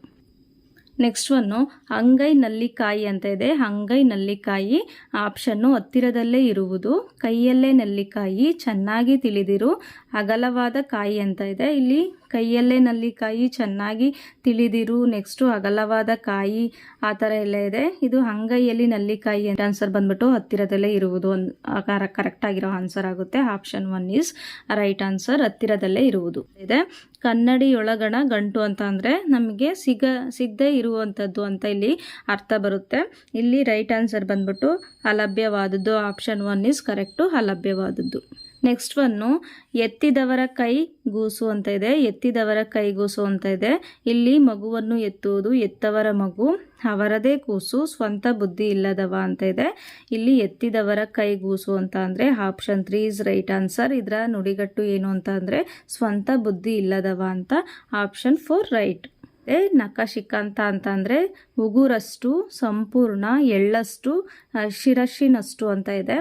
Next one ಅಂಗೈ ನಲ್ಲಿಕಾಯಿ ಅಂತ ಇದೆ. ಅಂಗೈ ನಲ್ಲಿಕಾಯಿ ಆಪ್ಷನ್ನು ಹತ್ತಿರದಲ್ಲೇ ಇರುವುದು. ಕೈಯಲ್ಲೇ ನಲ್ಲಿಕಾಯಿ ಚೆನ್ನಾಗಿ ತಿಳಿದಿರು. ಅಗಲವಾದ ಕಾಯಿ ಅಂತ ಇದೆ. ಇಲ್ಲಿ ಕೈಯಲ್ಲೇ ನಲ್ಲಿಕಾಯಿ ಚೆನ್ನಾಗಿ ತಿಳಿದಿರು. ನೆಕ್ಸ್ಟು ಅಗಲವಾದ ಕಾಯಿ ಆ ಥರ ಎಲ್ಲ ಇದೆ. ಇದು ಅಂಗೈಯಲ್ಲಿ ನಲ್ಲಿಕಾಯಿ ಅಂತ ಆನ್ಸರ್ ಬಂದ್ಬಿಟ್ಟು ಹತ್ತಿರದಲ್ಲೇ ಇರುವುದು. ಒಂದು ಕರೆಕ್ಟ್ ಆಗಿರೋ ಆನ್ಸರ್ ಆಗುತ್ತೆ. Option one is right answer ಹತ್ತಿರದಲ್ಲೇ ಇರುವುದು. ಇದೆ. ಕನ್ನಡಿಯೊಳಗಣ ಗಂಟು ಅಂತ ಅಂದರೆ ನಮಗೆ ಸಿಗ ಸಿಗದೇ ಇರುವಂಥದ್ದು ಅಂತ ಇಲ್ಲಿ ಅರ್ಥ ಬರುತ್ತೆ. ಇಲ್ಲಿ ರೈಟ್ ಆನ್ಸರ್ ಬಂದ್ಬಿಟ್ಟು ಅಲಭ್ಯವಾದದ್ದು. ಆಪ್ಷನ್ ಒನ್ ಈಸ್ ಕರೆಕ್ಟು ಅಲಭ್ಯವಾದದ್ದು. ನೆಕ್ಸ್ಟ್ ಒನ್ನು ಎತ್ತಿದವರ ಕೈ ಗೂಸು ಅಂತ ಇದೆ. ಎತ್ತಿದವರ ಕೈ ಗೂಸು ಅಂತ ಇದೆ. ಇಲ್ಲಿ ಮಗುವನ್ನು ಎತ್ತುವುದು ಎತ್ತವರ ಮಗು, ಅವರದೇ ಕೂಸು, ಸ್ವಂತ ಬುದ್ಧಿ ಇಲ್ಲದವ ಅಂತ ಇದೆ. ಇಲ್ಲಿ ಎತ್ತಿದವರ ಕೈ ಗೂಸು ಅಂತ ಅಂದರೆ option three is right answer ಇದರ ನುಡಿಗಟ್ಟು ಏನು ಅಂತ ಅಂದರೆ ಸ್ವಂತ ಬುದ್ಧಿ ಇಲ್ಲದವ ಅಂತ ಆಪ್ಷನ್ ಫೋರ್ ರೈಟ್ ಏ, ನಖಶಿಖಾಂತ ಅಂತ ಅಂದರೆ ಉಗುರಷ್ಟು ಸಂಪೂರ್ಣ ಎಳ್ಳಷ್ಟು ಶಿರಸ್ಸಿನಷ್ಟು ಅಂತ ಇದೆ.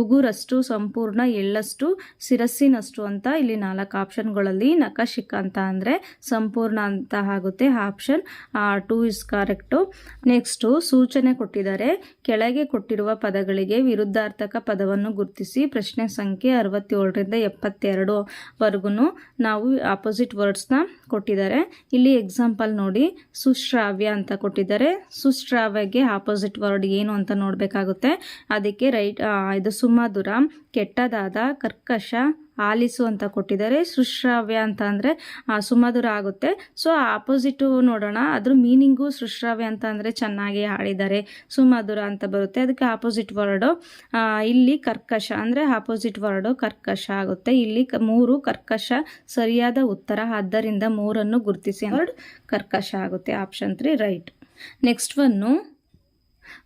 ಉಗುರಷ್ಟು ಸಂಪೂರ್ಣ ಎಳ್ಳಷ್ಟು, ಶಿರಸ್ಸಿನಷ್ಟು ಅಂತ ಇಲ್ಲಿ ನಾಲ್ಕು ಆಪ್ಷನ್ಗಳಲ್ಲಿ ನಖಶಿಖಾಂತ ಅಂದರೆ ಸಂಪೂರ್ಣ ಅಂತ ಆಗುತ್ತೆ option. Two is correct. Next ಸೂಚನೆ ಕೊಟ್ಟಿದ್ದಾರೆ. ಕೆಳಗೆ ಕೊಟ್ಟಿರುವ ಪದಗಳಿಗೆ ವಿರುದ್ಧಾರ್ಥಕ ಪದವನ್ನು ಗುರುತಿಸಿ ಪ್ರಶ್ನೆ ಸಂಖ್ಯೆ ಅರವತ್ತೇಳರಿಂದ ಎಪ್ಪತ್ತೆರಡು ವರ್ಗೂ ನಾವು ಆಪೋಸಿಟ್ ವರ್ಡ್ಸ್ನ ಕೊಟ್ಟಿದ್ದಾರೆ. ಇಲ್ಲಿ ಎಕ್ಸಾಂಪಲ್ ನೋಡಿ, ಸುಶ್ರಾವ್ಯ ಅಂತ ಕೊಟ್ಟಿದ್ದಾರೆ. ಸುಶ್ರಾವ್ಯಗೆ ಆಪೋಸಿಟ್ ವರ್ಡ್ ಏನು ಅಂತ ನೋಡಬೇಕಾಗುತ್ತೆ. ಅದಕ್ಕೆ ರೈಟ್ ಇದು ಸುಮಧುರ, ಕೆಟ್ಟದಾದ, ಕರ್ಕಶ, ಆಲಿಸು ಅಂತ ಕೊಟ್ಟಿದ್ದಾರೆ. ಸುಶ್ರಾವ್ಯ ಅಂತ ಅಂದರೆ ಸುಮಧುರ ಆಗುತ್ತೆ. ಸೊ ಆಪೋಸಿಟು ನೋಡೋಣ. ಅದ್ರ ಮೀನಿಂಗು ಸುಶ್ರಾವ್ಯ ಅಂತ ಅಂದರೆ ಚೆನ್ನಾಗಿ ಹಾಡಿದ್ದಾರೆ ಸುಮಧುರ ಅಂತ ಬರುತ್ತೆ. ಅದಕ್ಕೆ ಆಪೋಸಿಟ್ ವರ್ಡು ಇಲ್ಲಿ ಕರ್ಕಶ ಅಂದರೆ ಆಪೋಸಿಟ್ ವರ್ಡು ಕರ್ಕಶ ಆಗುತ್ತೆ. ಇಲ್ಲಿ ಮೂರು ಕರ್ಕಶ ಸರಿಯಾದ ಉತ್ತರ. ಆದ್ದರಿಂದ ಮೂರನ್ನು ಗುರುತಿಸಿ ವರ್ಡ್ ಕರ್ಕಶ ಆಗುತ್ತೆ. Option three right next one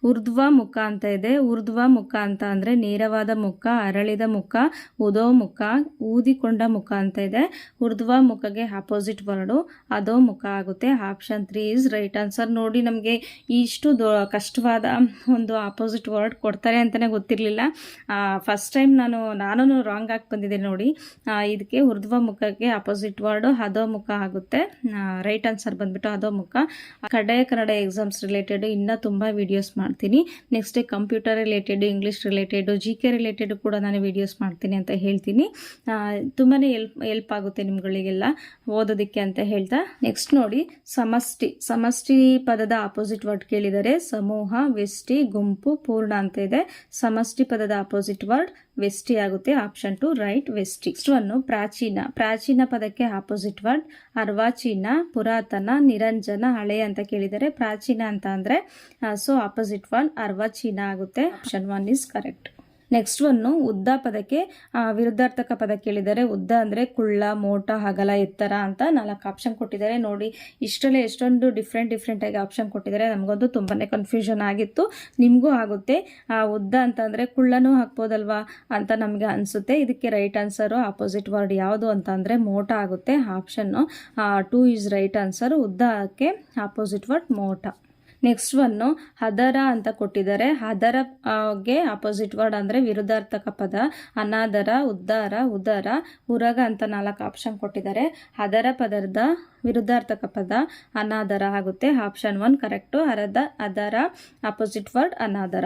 ಊರ್ಧ್ವ ಮುಖ ಅಂತ ಇದೆ. ಊರ್ಧ್ವ ಮುಖ ಅಂತ ಅಂದರೆ ನೇರವಾದ ಮುಖ, ಅರಳಿದ ಮುಖ, ಉದೋ ಮುಖ, ಊದಿಕೊಂಡ ಮುಖ ಅಂತ ಇದೆ. ಊರ್ಧ್ವ ಮುಖಗೆ ಆಪೋಸಿಟ್ ವರ್ಡು ಅದೋ ಮುಖ ಆಗುತ್ತೆ. Option three is right answer ನೋಡಿ ನಮಗೆ ಇಷ್ಟು ಕಷ್ಟವಾದ ಒಂದು ಆಪೋಸಿಟ್ ವರ್ಡ್ ಕೊಡ್ತಾರೆ ಅಂತಲೇ ಗೊತ್ತಿರಲಿಲ್ಲ. ಫಸ್ಟ್ ಟೈಮ್ ನಾನು ನಾನು ರಾಂಗ್ ಆಗಿ ಬಂದಿದ್ದೆ ನೋಡಿ. ಇದಕ್ಕೆ ಊರ್ಧ್ವ ಮುಖಕ್ಕೆ ಆಪೋಸಿಟ್ ವರ್ಡು ಅದೋ ಮುಖ ಆಗುತ್ತೆ. ರೈಟ್ ಆನ್ಸರ್ ಬಂದ್ಬಿಟ್ಟು ಅದೋ ಮುಖ. ಕಡೆ ಕನ್ನಡ ಎಕ್ಸಾಮ್ಸ್ ರಿಲೇಟೆಡ್ ಇನ್ನೂ ತುಂಬ ವೀಡಿಯೋಸ್ ಮಾಡ್ತೀನಿ. Next computer related English related G K related ಕೂಡ ನಾನು ವೀಡಿಯೋಸ್ ಮಾಡ್ತೀನಿ ಅಂತ ಹೇಳ್ತೀನಿ. ತುಂಬಾ ಎಲ್ಪ್ ಎಲ್ಪ್ ಆಗುತ್ತೆ ನಿಮ್ಗಳಿಗೆಲ್ಲ ಓದೋದಕ್ಕೆ ಅಂತ ಹೇಳ್ತಾ. ನೆಕ್ಸ್ಟ್ ನೋಡಿ, ಸಮಷ್ಟಿ. ಸಮಷ್ಟಿ ಪದದ ಆಪೋಸಿಟ್ ವರ್ಡ್ ಕೇಳಿದರೆ ಸಮೂಹ, ವ್ಯಷ್ಟಿ, ಗುಂಪು, ಪೂರ್ಣ ಅಂತ ಇದೆ. ಸಮಷ್ಟಿ ಪದದ ಆಪೋಸಿಟ್ ವರ್ಡ್ ವೆಸ್ಟಿ ಆಗುತ್ತೆ ಆಪ್ಷನ್ ಟು ರೈಟ್ ವೆಸ್ಟಿ. ನೆಕ್ಸ್ಟ್ ಒನ್ನು ಪ್ರಾಚೀನ. ಪ್ರಾಚೀನ ಪದಕ್ಕೆ ಆಪೋಸಿಟ್ ವರ್ಡ್ ಅರ್ವಾಚೀನ, ಪುರಾತನ, ನಿರಂಜನ, ಹಳೆ ಅಂತ ಕೇಳಿದರೆ ಪ್ರಾಚೀನ ಅಂತ ಅಂದರೆ ಸೊ ಆಪೋಸಿಟ್ ವರ್ಡ್ ಅರ್ವಾಚೀನ ಆಗುತ್ತೆ. Option one is correct next one ಉದ್ದ ಪದಕ್ಕೆ ವಿರುದ್ಧಾರ್ಥಕ ಪದ ಕೇಳಿದರೆ ಉದ್ದ ಅಂದರೆ ಕುಳ್ಳ, ಮೋಟ, ಹಗಲ, ಎತ್ತರ ಅಂತ ನಾಲ್ಕು ಆಪ್ಷನ್ ಕೊಟ್ಟಿದ್ದಾರೆ. ನೋಡಿ, ಇಷ್ಟರಲ್ಲೇ ಎಷ್ಟೊಂದು ಡಿಫ್ರೆಂಟ್ ಡಿಫ್ರೆಂಟಾಗಿ ಆಪ್ಷನ್ ಕೊಟ್ಟಿದ್ದಾರೆ. ನಮಗೊಂದು ತುಂಬಾ ಕನ್ಫ್ಯೂಷನ್ ಆಗಿತ್ತು. ನಿಮಗೂ ಆಗುತ್ತೆ. ಉದ್ದ ಅಂತಂದರೆ ಕುಳ್ಳನೂ ಹಾಕ್ಬೋದಲ್ವಾ ಅಂತ ನಮಗೆ ಅನಿಸುತ್ತೆ. ಇದಕ್ಕೆ ರೈಟ್ ಆನ್ಸರು ಆಪೋಸಿಟ್ ವರ್ಡ್ ಯಾವುದು ಅಂತ ಅಂದರೆ ಮೋಟ ಆಗುತ್ತೆ. Option two is right answer ಉದ್ದಕ್ಕೆ ಆಪೋಸಿಟ್ ವರ್ಡ್ ಮೋಟ. ನೆಕ್ಸ್ಟ್ ಒನ್ನು ಹದರ ಅಂತ ಕೊಟ್ಟಿದ್ದಾರೆ. ಹದರಗೆ ಅಪೋಸಿಟ್ ವರ್ಡ್ ಅಂದರೆ ವಿರುದ್ಧಾರ್ಥಕ ಪದ. ಅನಾದರ, ಉದ್ದಾರ, ಉದರ, ಉರಗ ಅಂತ ನಾಲ್ಕು ಆಪ್ಷನ್ ಕೊಟ್ಟಿದ್ದಾರೆ. ಹದರ ಪದದ ವಿರುದ್ಧಾರ್ಥಕ ಪದ ಅನಾದರ ಆಗುತ್ತೆ. ಆಪ್ಷನ್ ಒನ್ ಕರೆಕ್ಟು ಹರದ, ಅದರ ಅಪೋಸಿಟ್ ವರ್ಡ್ ಅನಾದರ.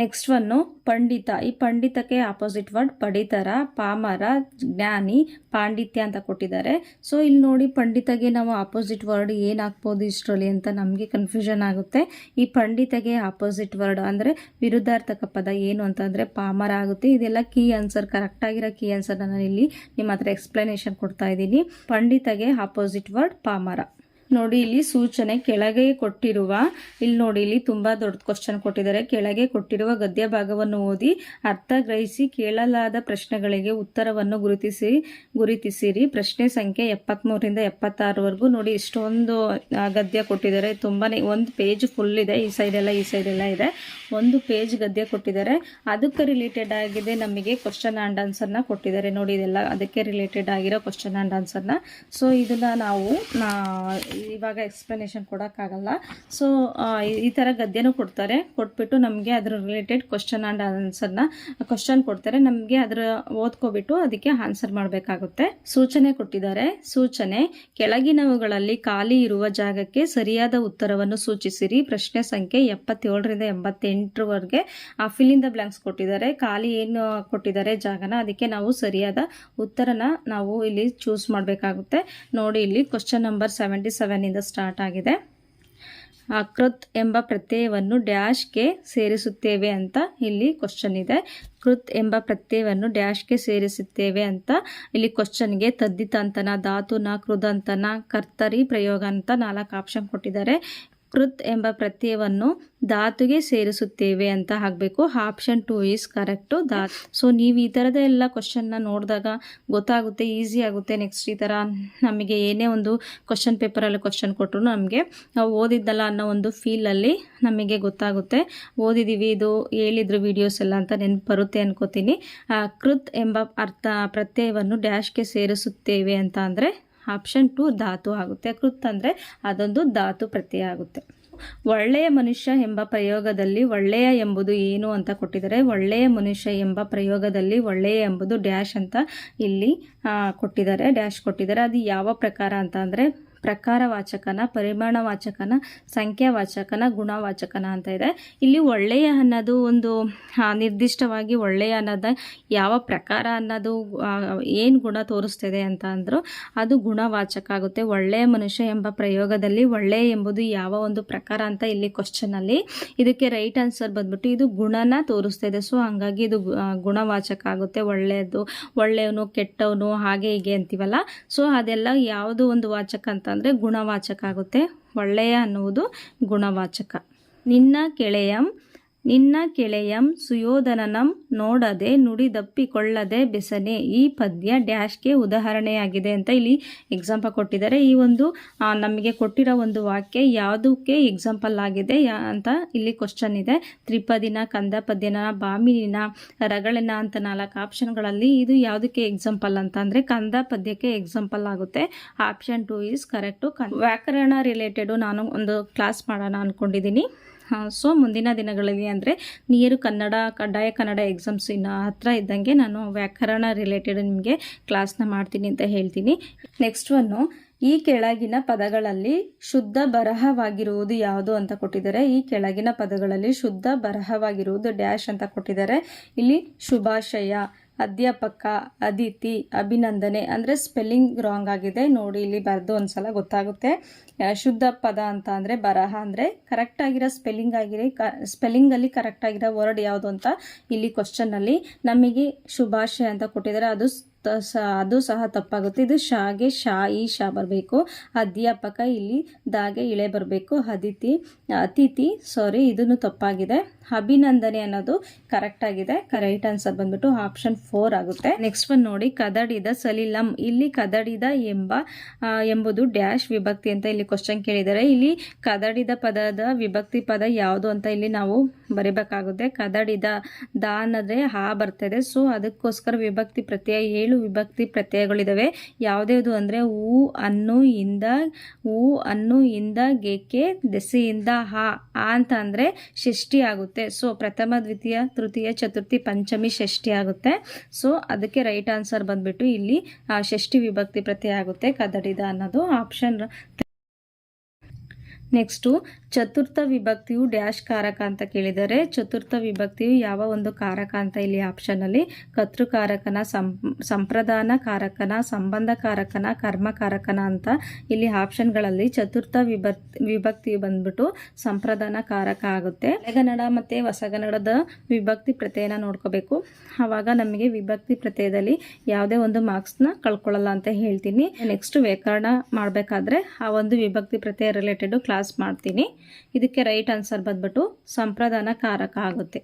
ನೆಕ್ಸ್ಟ್ ಒನ್ನು ಪಂಡಿತ ಈ ಪಂಡಿತಕ್ಕೆ ಆಪೋಸಿಟ್ ವರ್ಡ್ ಪಡಿತರ ಪಾಮರ ಜ್ಞಾನಿ ಪಾಂಡಿತ್ಯ ಅಂತ ಕೊಟ್ಟಿದ್ದಾರೆ. ಸೊ ಇಲ್ಲಿ ನೋಡಿ ಪಂಡಿತಗೆ ನಾವು ಆಪೋಸಿಟ್ ವರ್ಡ್ ಏನು ಹಾಕ್ಬೋದು ಇಷ್ಟರಲ್ಲಿ ಅಂತ ನಮಗೆ ಕನ್ಫ್ಯೂಷನ್ ಆಗುತ್ತೆ. ಈ ಪಂಡಿತಗೆ ಆಪೋಸಿಟ್ ವರ್ಡ್ ಅಂದರೆ ವಿರುದ್ಧಾರ್ಥಕ ಪದ ಏನು ಅಂತಂದರೆ ಪಾಮರ ಆಗುತ್ತೆ. ಇದೆಲ್ಲ ಕೀ ಆನ್ಸರ್ ಕರೆಕ್ಟಾಗಿರೋ ಕೀ ಆನ್ಸರ್ ನಾನು ಇಲ್ಲಿ ನಿಮ್ಮ ಹತ್ರ ಎಕ್ಸ್ಪ್ಲನೇಷನ್ ಕೊಡ್ತಾ ಇದ್ದೀನಿ. ಪಂಡಿತಗೆ ಆಪೋಸಿಟ್ ವರ್ಡ್ ಪಾಮರ ನೋಡಿ, ಇಲ್ಲಿ ಸೂಚನೆ ಕೆಳಗೆ ಕೊಟ್ಟಿರುವ, ಇಲ್ಲಿ ನೋಡಿ, ಇಲ್ಲಿ ತುಂಬಾ ದೊಡ್ಡ ಕ್ವಶನ್ ಕೊಟ್ಟಿದ್ದಾರೆ. ಕೆಳಗೆ ಕೊಟ್ಟಿರುವ ಗದ್ಯ ಭಾಗವನ್ನು ಓದಿ ಅರ್ಥ ಗ್ರಹಿಸಿ ಕೇಳಲಾದ ಪ್ರಶ್ನೆಗಳಿಗೆ ಉತ್ತರವನ್ನು ಗುರುತಿಸಿ, ಗುರುತಿಸಿರಿ. ಪ್ರಶ್ನೆ ಸಂಖ್ಯೆ ಎಪ್ಪತ್ಮೂರರಿಂದ ಎಪ್ಪತ್ತಾರವರೆಗೂ ನೋಡಿ, ಇಷ್ಟೊಂದು ಗದ್ಯ ಕೊಟ್ಟಿದ್ದಾರೆ. ತುಂಬಾನೇ, ಒಂದು ಪೇಜ್ ಫುಲ್ ಇದೆ. ಈ ಸೈಡ್ ಎಲ್ಲ, ಈ ಸೈಡ್ ಎಲ್ಲ ಇದೆ. ಒಂದು ಪೇಜ್ ಗದ್ಯ ಕೊಟ್ಟಿದ್ದಾರೆ. ಅದಕ್ಕೆ ರಿಲೇಟೆಡ್ ಆಗಿದೆ ನಮಗೆ ಕ್ವಶನ್ ಆ್ಯಂಡ್ ಆನ್ಸರ್ನ ಕೊಟ್ಟಿದ್ದಾರೆ. ನೋಡಿ, ಇದೆಲ್ಲ, ಅದಕ್ಕೆ ರಿಲೇಟೆಡ್ ಆಗಿರೋ ಕ್ವಶನ್ ಆ್ಯಂಡ್ ಆನ್ಸರ್ನ ಸೊ ಇದನ್ನ ನಾವು ಇವಾಗ ಎಕ್ಸ್ಪ್ಲನೇಷನ್ ಕೊಡೋಕ್ಕಾಗಲ್ಲ. ಸೊ ಈ ಥರ ಗದ್ಯನೂ ಕೊಡ್ತಾರೆ. ಕೊಟ್ಬಿಟ್ಟು ನಮಗೆ ಅದ್ರ ರಿಲೇಟೆಡ್ ಕ್ವಶನ್ ಆ್ಯಂಡ್ ಆನ್ಸರ್ನ ಕ್ವಶನ್ ಕೊಡ್ತಾರೆ. ನಮಗೆ ಅದರ ಓದ್ಕೊಬಿಟ್ಟು ಅದಕ್ಕೆ ಆನ್ಸರ್ ಮಾಡಬೇಕಾಗುತ್ತೆ. ಸೂಚನೆ ಕೊಟ್ಟಿದ್ದಾರೆ. ಸೂಚನೆ, ಕೆಳಗಿನವುಗಳಲ್ಲಿ ಖಾಲಿ ಇರುವ ಜಾಗಕ್ಕೆ ಸರಿಯಾದ ಉತ್ತರವನ್ನು ಸೂಚಿಸಿರಿ. ಪ್ರಶ್ನೆ ಸಂಖ್ಯೆ ಎಪ್ಪತ್ತೇಳರಿಂದ ಎಂಬತ್ತೆಂಟರವರೆಗೆ ಆ ಫಿಲಿಂದ ಬ್ಲಾಂಕ್ಸ್ ಕೊಟ್ಟಿದ್ದಾರೆ. ಖಾಲಿ ಏನು ಕೊಟ್ಟಿದ್ದಾರೆ ಜಾಗನ, ಅದಕ್ಕೆ ನಾವು ಸರಿಯಾದ ಉತ್ತರನ ನಾವು ಇಲ್ಲಿ ಚೂಸ್ ಮಾಡಬೇಕಾಗುತ್ತೆ. ನೋಡಿ ಇಲ್ಲಿ ಕ್ವಶನ್ ನಂಬರ್ ಸೆವೆಂಟಿ ಸೆವೆನಿಂದ ಸ್ಟಾರ್ಟ್ ಆಗಿದೆ. ಅಕೃತ್ ಎಂಬ ಪ್ರತ್ಯಯವನ್ನು ಡ್ಯಾಶ್ಗೆ ಸೇರಿಸುತ್ತೇವೆ ಅಂತ ಇಲ್ಲಿ ಕ್ವಶನ್ ಇದೆ. ಕೃತ್ ಎಂಬ ಪ್ರತ್ಯಯವನ್ನು ಡ್ಯಾಶ್ಗೆ ಸೇರಿಸುತ್ತೇವೆ ಅಂತ ಇಲ್ಲಿ ಕ್ವಶನ್ಗೆ ತದ್ದಿತಂತನ ಧಾತುನ ಕೃದಂತನ ಕರ್ತರಿ ಪ್ರಯೋಗ ಅಂತ ನಾಲ್ಕು ಆಪ್ಷನ್ ಕೊಟ್ಟಿದ್ದಾರೆ. ಕೃತ್ ಎಂಬ ಪ್ರತ್ಯಯವನ್ನು ಧಾತುಗೆ ಸೇರಿಸುತ್ತೇವೆ ಅಂತ ಹಾಕಬೇಕು. ಆಪ್ಷನ್ ಟು ಈಸ್ ಕರೆಕ್ಟು ದಾ ಸೊ ನೀವು ಈ ಥರದ ಎಲ್ಲ ಕ್ವಶನ್ನ ನೋಡಿದಾಗ ಗೊತ್ತಾಗುತ್ತೆ ಈಸಿ ಆಗುತ್ತೆ. ನೆಕ್ಸ್ಟ್ ಈ ಥರ ನಮಗೆ ಏನೇ ಒಂದು ಕ್ವಶನ್ ಪೇಪರಲ್ಲಿ ಕ್ವಶನ್ ಕೊಟ್ಟರು ನಮಗೆ, ನಾವು ಓದಿದ್ದಲ್ಲ ಅನ್ನೋ ಒಂದು ಫೀಲಲ್ಲಿ ನಮಗೆ ಗೊತ್ತಾಗುತ್ತೆ. ಓದಿದ್ದೀವಿ ಇದು ಹೇಳಿದ್ರು ವೀಡಿಯೋಸ್ ಎಲ್ಲ ಅಂತ ನೆನಪು ಬರುತ್ತೆ ಅನ್ಕೋತೀನಿ ಕೃತ್ ಎಂಬ ಅರ್ಥ, ಪ್ರತ್ಯಯವನ್ನು ಡ್ಯಾಶ್ಗೆ ಸೇರಿಸುತ್ತೇವೆ ಅಂತ ಅಂದರೆ ಆಪ್ಷನ್ ಟು ಧಾತು ಆಗುತ್ತೆ. ಕೃತ್ ಅಂದರೆ ಅದೊಂದು ಧಾತು ಪ್ರತ್ಯಯ ಆಗುತ್ತೆ. ಒಳ್ಳೆಯ ಮನುಷ್ಯ ಎಂಬ ಪ್ರಯೋಗದಲ್ಲಿ ಒಳ್ಳೆಯ ಎಂಬುದು ಏನು ಅಂತ ಕೊಟ್ಟಿದ್ದಾರೆ. ಒಳ್ಳೆಯ ಮನುಷ್ಯ ಎಂಬ ಪ್ರಯೋಗದಲ್ಲಿ ಒಳ್ಳೆಯ ಎಂಬುದು ಡ್ಯಾಶ್ ಅಂತ ಇಲ್ಲಿ ಕೊಟ್ಟಿದ್ದಾರೆ. ಡ್ಯಾಶ್ ಕೊಟ್ಟಿದ್ದಾರೆ. ಅದು ಯಾವ ಪ್ರಕಾರ ಅಂತ ಅಂದರೆ ಪ್ರಕಾರವಾಚಕನ, ಪರಿಮಾಣವಾಚಕನ, ಸಂಖ್ಯಾವಾಚಕನ, ಗುಣವಾಚಕನ ಅಂತ ಇದೆ. ಇಲ್ಲಿ ಒಳ್ಳೆಯ ಅನ್ನೋದು ಒಂದು ನಿರ್ದಿಷ್ಟವಾಗಿ ಒಳ್ಳೆಯ ಅನ್ನೋದ ಯಾವ ಪ್ರಕಾರ ಅನ್ನೋದು ಏನು ಗುಣ ತೋರಿಸ್ತಿದೆ ಅಂತ ಅಂದರು ಅದು ಗುಣವಾಚಕ ಆಗುತ್ತೆ. ಒಳ್ಳೆಯ ಮನುಷ್ಯ ಎಂಬ ಪ್ರಯೋಗದಲ್ಲಿ ಒಳ್ಳೆಯ ಎಂಬುದು ಯಾವ ಒಂದು ಪ್ರಕಾರ ಅಂತ ಇಲ್ಲಿ ಕ್ವಶನಲ್ಲಿ ಇದಕ್ಕೆ ರೈಟ್ ಆನ್ಸರ್ ಬಂದ್ಬಿಟ್ಟು ಇದು ಗುಣನ ತೋರಿಸ್ತಿದೆ. ಸೊ ಹಂಗಾಗಿ ಇದು ಗುಣವಾಚಕ ಆಗುತ್ತೆ. ಒಳ್ಳೆಯದು, ಒಳ್ಳೆಯವನು ಕೆಟ್ಟವನು, ಹಾಗೆ ಹೀಗೆ ಅಂತೀವಲ್ಲ. ಸೊ ಅದೆಲ್ಲ ಯಾವುದು ಒಂದು ವಾಚಕ ಅಂತಂದರೆ ಗುಣವಾಚಕ ಆಗುತ್ತೆ. ಒಳ್ಳೆಯ ಅನ್ನುವುದು ಗುಣವಾಚಕ. ನಿನ್ನ ಕೆಳೆಯಂ ನಿನ್ನ ಕೆಳೆಯಂ ಸುಯೋಧನನಂ ನೋಡದೆ ನುಡಿದಪ್ಪಿಕೊಳ್ಳದೆ ಬೆಸನೆ. ಈ ಪದ್ಯ ಡ್ಯಾಶ್ಗೆ ಉದಾಹರಣೆಯಾಗಿದೆ ಅಂತ ಇಲ್ಲಿ ಎಕ್ಸಾಂಪಲ್ ಕೊಟ್ಟಿದ್ದಾರೆ. ಈ ಒಂದು ನಮಗೆ ಕೊಟ್ಟಿರೋ ಒಂದು ವಾಕ್ಯ ಯಾವುದಕ್ಕೆ ಎಕ್ಸಾಂಪಲ್ ಆಗಿದೆ ಅಂತ ಇಲ್ಲಿ ಕ್ವಶನ್ ಇದೆ. ತ್ರಿಪದಿನ ಕಂದ ಪದ್ಯನ ಬಾಮಿನಿನ, ರಗಳಿನ ಅಂತ ನಾಲ್ಕು ಆಪ್ಷನ್ಗಳಲ್ಲಿ ಇದು ಯಾವುದಕ್ಕೆ ಎಕ್ಸಾಂಪಲ್ ಅಂತ ಅಂದರೆ ಕಂದ ಪದ್ಯಕ್ಕೆ ಎಕ್ಸಾಂಪಲ್ ಆಗುತ್ತೆ ಆಪ್ಷನ್ ಟು ಈಸ್ ಕರೆಕ್ಟು ವ್ಯಾಕರಣ ರಿಲೇಟೆಡು ನಾನು ಒಂದು ಕ್ಲಾಸ್ ಮಾಡೋಣ ಅಂದ್ಕೊಂಡಿದ್ದೀನಿ ಸೊ ಮುಂದಿನ ದಿನಗಳಲ್ಲಿ ಅಂದರೆ ನಿಯರು ಕನ್ನಡ, ಕಡ್ಡಾಯ ಕನ್ನಡ ಎಕ್ಸಾಮ್ಸ್ ಇನ್ನು ಹತ್ರ ಇದ್ದಂಗೆ ನಾನು ವ್ಯಾಕರಣ ರಿಲೇಟೆಡ್ ನಿಮಗೆ ಕ್ಲಾಸ್ನ ಮಾಡ್ತೀನಿ ಅಂತ ಹೇಳ್ತೀನಿ. ನೆಕ್ಸ್ಟ್ ಒನ್ನು ಈ ಕೆಳಗಿನ ಪದಗಳಲ್ಲಿ ಶುದ್ಧ ಬರಹವಾಗಿರುವುದು ಯಾವುದು ಅಂತ ಕೊಟ್ಟಿದ್ದಾರೆ. ಈ ಕೆಳಗಿನ ಪದಗಳಲ್ಲಿ ಶುದ್ಧ ಬರಹವಾಗಿರುವುದು ಡ್ಯಾಶ್ ಅಂತ ಕೊಟ್ಟಿದ್ದಾರೆ. ಇಲ್ಲಿ ಶುಭಾಶಯ ಅಧ್ಯಾಪಕ ಅದಿತಿ ಅಭಿನಂದನೆ ಅಂದರೆ ಸ್ಪೆಲ್ಲಿಂಗ್ ರಾಂಗ್ ಆಗಿದೆ. ನೋಡಿ ಇಲ್ಲಿ ಬರೆದು ಒಂದ್ಸಲ ಗೊತ್ತಾಗುತ್ತೆ. ಆ, ಶುದ್ಧ ಪದ ಅಂತ ಅಂದರೆ ಬರಹ ಅಂದರೆ ಕರೆಕ್ಟ್ ಆಗಿರೋ ಸ್ಪೆಲ್ಲಿಂಗ್ ಆಗಿರಿ ಕ ಸ್ಪೆಲ್ಲಿಂಗಲ್ಲಿ ಕರೆಕ್ಟ್ ಆಗಿರೋ ವರ್ಡ್ ಯಾವುದು ಅಂತ ಇಲ್ಲಿ ಕ್ವಶನ್ನಲ್ಲಿ ನಮಗೆ ಶುಭಾಶಯ ಅಂತ ಕೊಟ್ಟಿದ್ದಾರೆ. ಅದು ಅದು ಸಹ ತಪ್ಪಾಗುತ್ತೆ. ಇದು ಶಾಗೆ ಶಾ ಈ ಶಾ ಬರಬೇಕು. ಅಧ್ಯಾಪಕ ಇಲ್ಲಿ ದಾಗೆ ಇಳೆ ಬರಬೇಕು. ಅದಿತಿ ಅತಿಥಿ ಸಾರಿ ಇದನ್ನು ತಪ್ಪಾಗಿದೆ. ಅಭಿನಂದನೆ ಅನ್ನೋದು ಕರೆಕ್ಟ್ ಆಗಿದೆ. ರೈಟ್ ಆನ್ಸರ್ ಬಂದ್ಬಿಟ್ಟು ಆಪ್ಷನ್ ಫೋರ್ ಆಗುತ್ತೆ. ನೆಕ್ಸ್ಟ್ ಒನ್ ನೋಡಿ ಕದಡಿದ ಸಲಿಲಂ. ಇಲ್ಲಿ ಕದಡಿದ ಎಂಬ ಆ, ಎಂಬುದು ಡ್ಯಾಶ್ ವಿಭಕ್ತಿ ಅಂತ ಇಲ್ಲಿ ಕ್ವಶನ್ ಕೇಳಿದ್ದಾರೆ. ಇಲ್ಲಿ ಕದಡಿದ ಪದದ ವಿಭಕ್ತಿ ಪದ ಯಾವುದು ಅಂತ ಇಲ್ಲಿ ನಾವು ಬರಿಬೇಕಾಗುತ್ತೆ. ಕದಡಿದ ದ ಅನ್ನೋದೇ ಹಾ ಬರ್ತದೆ. ಸೊ ಅದಕ್ಕೋಸ್ಕರ ವಿಭಕ್ತಿ ಪ್ರತ್ಯಯ ಏಳು ವಿಭಕ್ತಿ ಪ್ರತ್ಯಯಗಳಿದಾವೆ. ಯಾವುದ್ಯಾವುದು ಅಂದರೆ ಹೂ ಅನ್ನು ಇಂದ ಹೂ ಅನ್ನು ಇಂದ ಗೆಕ್ಕೆ ದೆಸೆಯಿಂದ ಹಾ ಆ ಅಂತ ಅಂದರೆ ಷಷ್ಠಿ ಆಗುತ್ತೆ. ಸೊ ಪ್ರಥಮ, ದ್ವಿತೀಯ, ತೃತೀಯ, ಚತುರ್ಥಿ, ಪಂಚಮಿ ಷಷ್ಠಿ ಆಗುತ್ತೆ. ಸೊ ಅದಕ್ಕೆ ರೈಟ್ ಆನ್ಸರ್ ಬಂದ್ಬಿಟ್ಟು ಇಲ್ಲಿ ಷಷ್ಠಿ ವಿಭಕ್ತಿ ಪ್ರತ್ಯಯ ಆಗುತ್ತೆ. ಕದಡಿದ ಅನ್ನೋದು ಆಪ್ಷನ್ ನೆಕ್ಸ್ಟು ಚತುರ್ಥ ವಿಭಕ್ತಿಯು ಡ್ಯಾಶ್ ಕಾರಕ ಅಂತ ಕೇಳಿದರೆ ಚತುರ್ಥ ವಿಭಕ್ತಿಯು ಯಾವ ಒಂದು ಕಾರಕ ಅಂತ ಇಲ್ಲಿ ಆಪ್ಷನಲ್ಲಿ ಕರ್ತೃಕಾರಕನ ಸಂಪ್ರದಾನ ಕಾರಕನ, ಸಂಬಂಧ ಕಾರಕನ ಕರ್ಮಕಾರಕನ ಅಂತ ಇಲ್ಲಿ ಆಪ್ಷನ್ಗಳಲ್ಲಿ ಚತುರ್ಥ ವಿಭಕ್ತಿ ವಿಭಕ್ತಿಯು ಬಂದ್ಬಿಟ್ಟು ಸಂಪ್ರದಾನ ಕಾರಕ ಆಗುತ್ತೆ. ಹಳೆಗನ್ನಡ ಮತ್ತು ಹೊಸಗನ್ನಡದ ವಿಭಕ್ತಿ ಪ್ರತ್ಯಯನ ನೋಡ್ಕೋಬೇಕು. ಆವಾಗ ನಮಗೆ ವಿಭಕ್ತಿ ಪ್ರತ್ಯಯದಲ್ಲಿ ಯಾವುದೇ ಒಂದು ಮಾರ್ಕ್ಸ್ನ ಕಳ್ಕೊಳ್ಳಲ್ಲ ಅಂತ ಹೇಳ್ತೀನಿ. ನೆಕ್ಸ್ಟ್ ವ್ಯಾಕರಣ ಮಾಡಬೇಕಾದ್ರೆ ಆ ಒಂದು ವಿಭಕ್ತಿ ಪ್ರತ್ಯಯ ರಿಲೇಟೆಡ್ ಕ್ಲಾಸ್ ಮಾಡ್ತೀನಿ. ಇದಕ್ಕೆ ರೈಟ್ ಆನ್ಸರ್ ಬಂದ್ಬಿಟ್ಟು ಸಂಪ್ರದಾನ ಕಾರಕ ಆಗುತ್ತೆ.